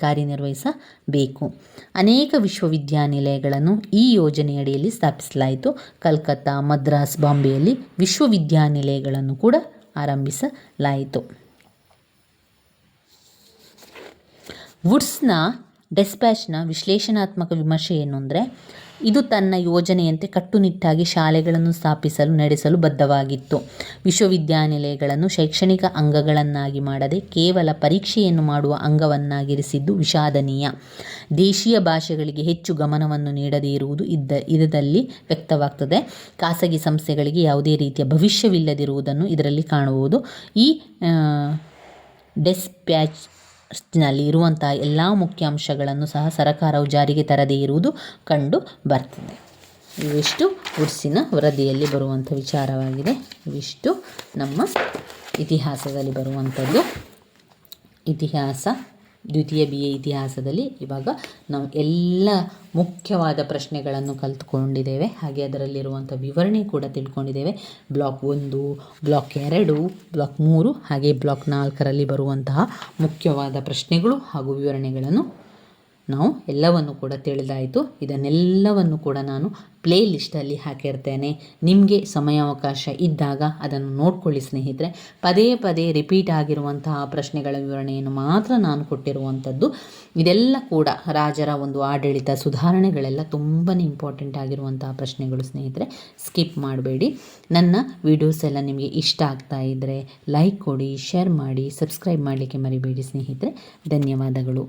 ಕಾರ್ಯನಿರ್ವಹಿಸಬೇಕು ಅನೇಕ ವಿಶ್ವವಿದ್ಯಾನಿಲಯಗಳನ್ನು ಈ ಯೋಜನೆಯಡಿಯಲ್ಲಿ ಸ್ಥಾಪಿಸಲಾಯಿತು. ಕಲ್ಕತ್ತಾ, ಮದ್ರಾಸ್, ಬಾಂಬೆಯಲ್ಲಿ ವಿಶ್ವವಿದ್ಯಾನಿಲಯಗಳನ್ನು ಕೂಡ ಆರಂಭಿಸಲಾಯಿತು. ವುಡ್ಸ್ನ ಡೆಸ್ಪ್ಯಾಚ್ನ ವಿಶ್ಲೇಷಣಾತ್ಮಕ ವಿಮರ್ಶೆ ಏನು ಅಂದರೆ ಇದು ತನ್ನ ಯೋಜನೆಯಂತೆ ಕಟ್ಟುನಿಟ್ಟಾಗಿ ಶಾಲೆಗಳನ್ನು ಸ್ಥಾಪಿಸಲು, ನಡೆಸಲು ಬದ್ಧವಾಗಿತ್ತು. ವಿಶ್ವವಿದ್ಯಾನಿಲಯಗಳನ್ನು ಶೈಕ್ಷಣಿಕ ಅಂಗಗಳನ್ನಾಗಿ ಮಾಡದೆ ಕೇವಲ ಪರೀಕ್ಷೆಯನ್ನು ಮಾಡುವ ಅಂಗವನ್ನಾಗಿರಿಸಿದ್ದು ವಿಷಾದನೀಯ. ದೇಶೀಯ ಭಾಷೆಗಳಿಗೆ ಹೆಚ್ಚು ಗಮನವನ್ನು ನೀಡದೇ ಇರುವುದು ಇದ್ದ, ಇದರಲ್ಲಿ ವ್ಯಕ್ತವಾಗ್ತದೆ. ಖಾಸಗಿ ಸಂಸ್ಥೆಗಳಿಗೆ ಯಾವುದೇ ರೀತಿಯ ಭವಿಷ್ಯವಿಲ್ಲದಿರುವುದನ್ನು ಇದರಲ್ಲಿ ಕಾಣಬಹುದು ಈ ಡೆಸ್ಪ್ಯಾಚ್ ನಲ್ಲಿ ಇರುವಂತಹ ಎಲ್ಲ ಮುಖ್ಯಾಂಶಗಳನ್ನು ಸಹ ಸರಕಾರವು ಜಾರಿಗೆ ತರದೇ ಇರುವುದು ಕಂಡು ಬರ್ತದೆ. ಇವಿಷ್ಟು ಉಡ್ಸಿನ ವರದಿಯಲ್ಲಿ ಬರುವಂಥ ವಿಚಾರವಾಗಿದೆ. ಇವಿಷ್ಟು ನಮ್ಮ ಇತಿಹಾಸದಲ್ಲಿ ಬರುವಂಥದ್ದು. ಇತಿಹಾಸ ದ್ವಿತೀಯ ಬಿ ಎ ಇತಿಹಾಸದಲ್ಲಿ ಇವಾಗ ನಾವು ಎಲ್ಲ ಮುಖ್ಯವಾದ ಪ್ರಶ್ನೆಗಳನ್ನು ಕಲ್ತ್ಕೊಂಡಿದ್ದೇವೆ. ಹಾಗೆ ಅದರಲ್ಲಿರುವಂಥ ವಿವರಣೆ ಕೂಡ ತಿಳ್ಕೊಂಡಿದ್ದೇವೆ. ಬ್ಲಾಕ್ ಒಂದು, ಬ್ಲಾಕ್ ಎರಡು, ಬ್ಲಾಕ್ ಮೂರು ಹಾಗೆ ಬ್ಲಾಕ್ ನಾಲ್ಕರಲ್ಲಿ ಬರುವಂತಹ ಮುಖ್ಯವಾದ ಪ್ರಶ್ನೆಗಳು ಹಾಗೂ ವಿವರಣೆಗಳನ್ನು ನಾವು ಎಲ್ಲವನ್ನು ಕೂಡ ತಿಳಿದಾಯಿತು. ಇದನ್ನೆಲ್ಲವನ್ನು ಕೂಡ ನಾನು ಪ್ಲೇ ಲಿಸ್ಟಲ್ಲಿ ಹಾಕಿರ್ತೇನೆ. ನಿಮಗೆ ಸಮಯಾವಕಾಶ ಇದ್ದಾಗ ಅದನ್ನು ನೋಡ್ಕೊಳ್ಳಿ ಸ್ನೇಹಿತರೆ. ಪದೇ ಪದೇ ರಿಪೀಟ್ ಆಗಿರುವಂತಹ ಪ್ರಶ್ನೆಗಳ ವಿವರಣೆಯನ್ನು ಮಾತ್ರ ನಾನು ಕೊಟ್ಟಿರುವಂಥದ್ದು. ಇದೆಲ್ಲ ಕೂಡ ರಾಜರ ಒಂದು ಆಡಳಿತ ಸುಧಾರಣೆಗಳೆಲ್ಲ ತುಂಬಾ ಇಂಪಾರ್ಟೆಂಟ್ ಆಗಿರುವಂತಹ ಪ್ರಶ್ನೆಗಳು ಸ್ನೇಹಿತರೆ. ಸ್ಕಿಪ್ ಮಾಡಬೇಡಿ. ನನ್ನ ವಿಡಿಯೋಸ್ ಎಲ್ಲ ನಿಮಗೆ ಇಷ್ಟ ಆಗ್ತಾ ಇದ್ದರೆ ಲೈಕ್ ಕೊಡಿ ಶೇರ್ ಮಾಡಿ ಸಬ್ಸ್ಕ್ರೈಬ್ ಮಾಡಲಿಕ್ಕೆ ಮರಿಬೇಡಿ ಸ್ನೇಹಿತರೆ. ಧನ್ಯವಾದಗಳು.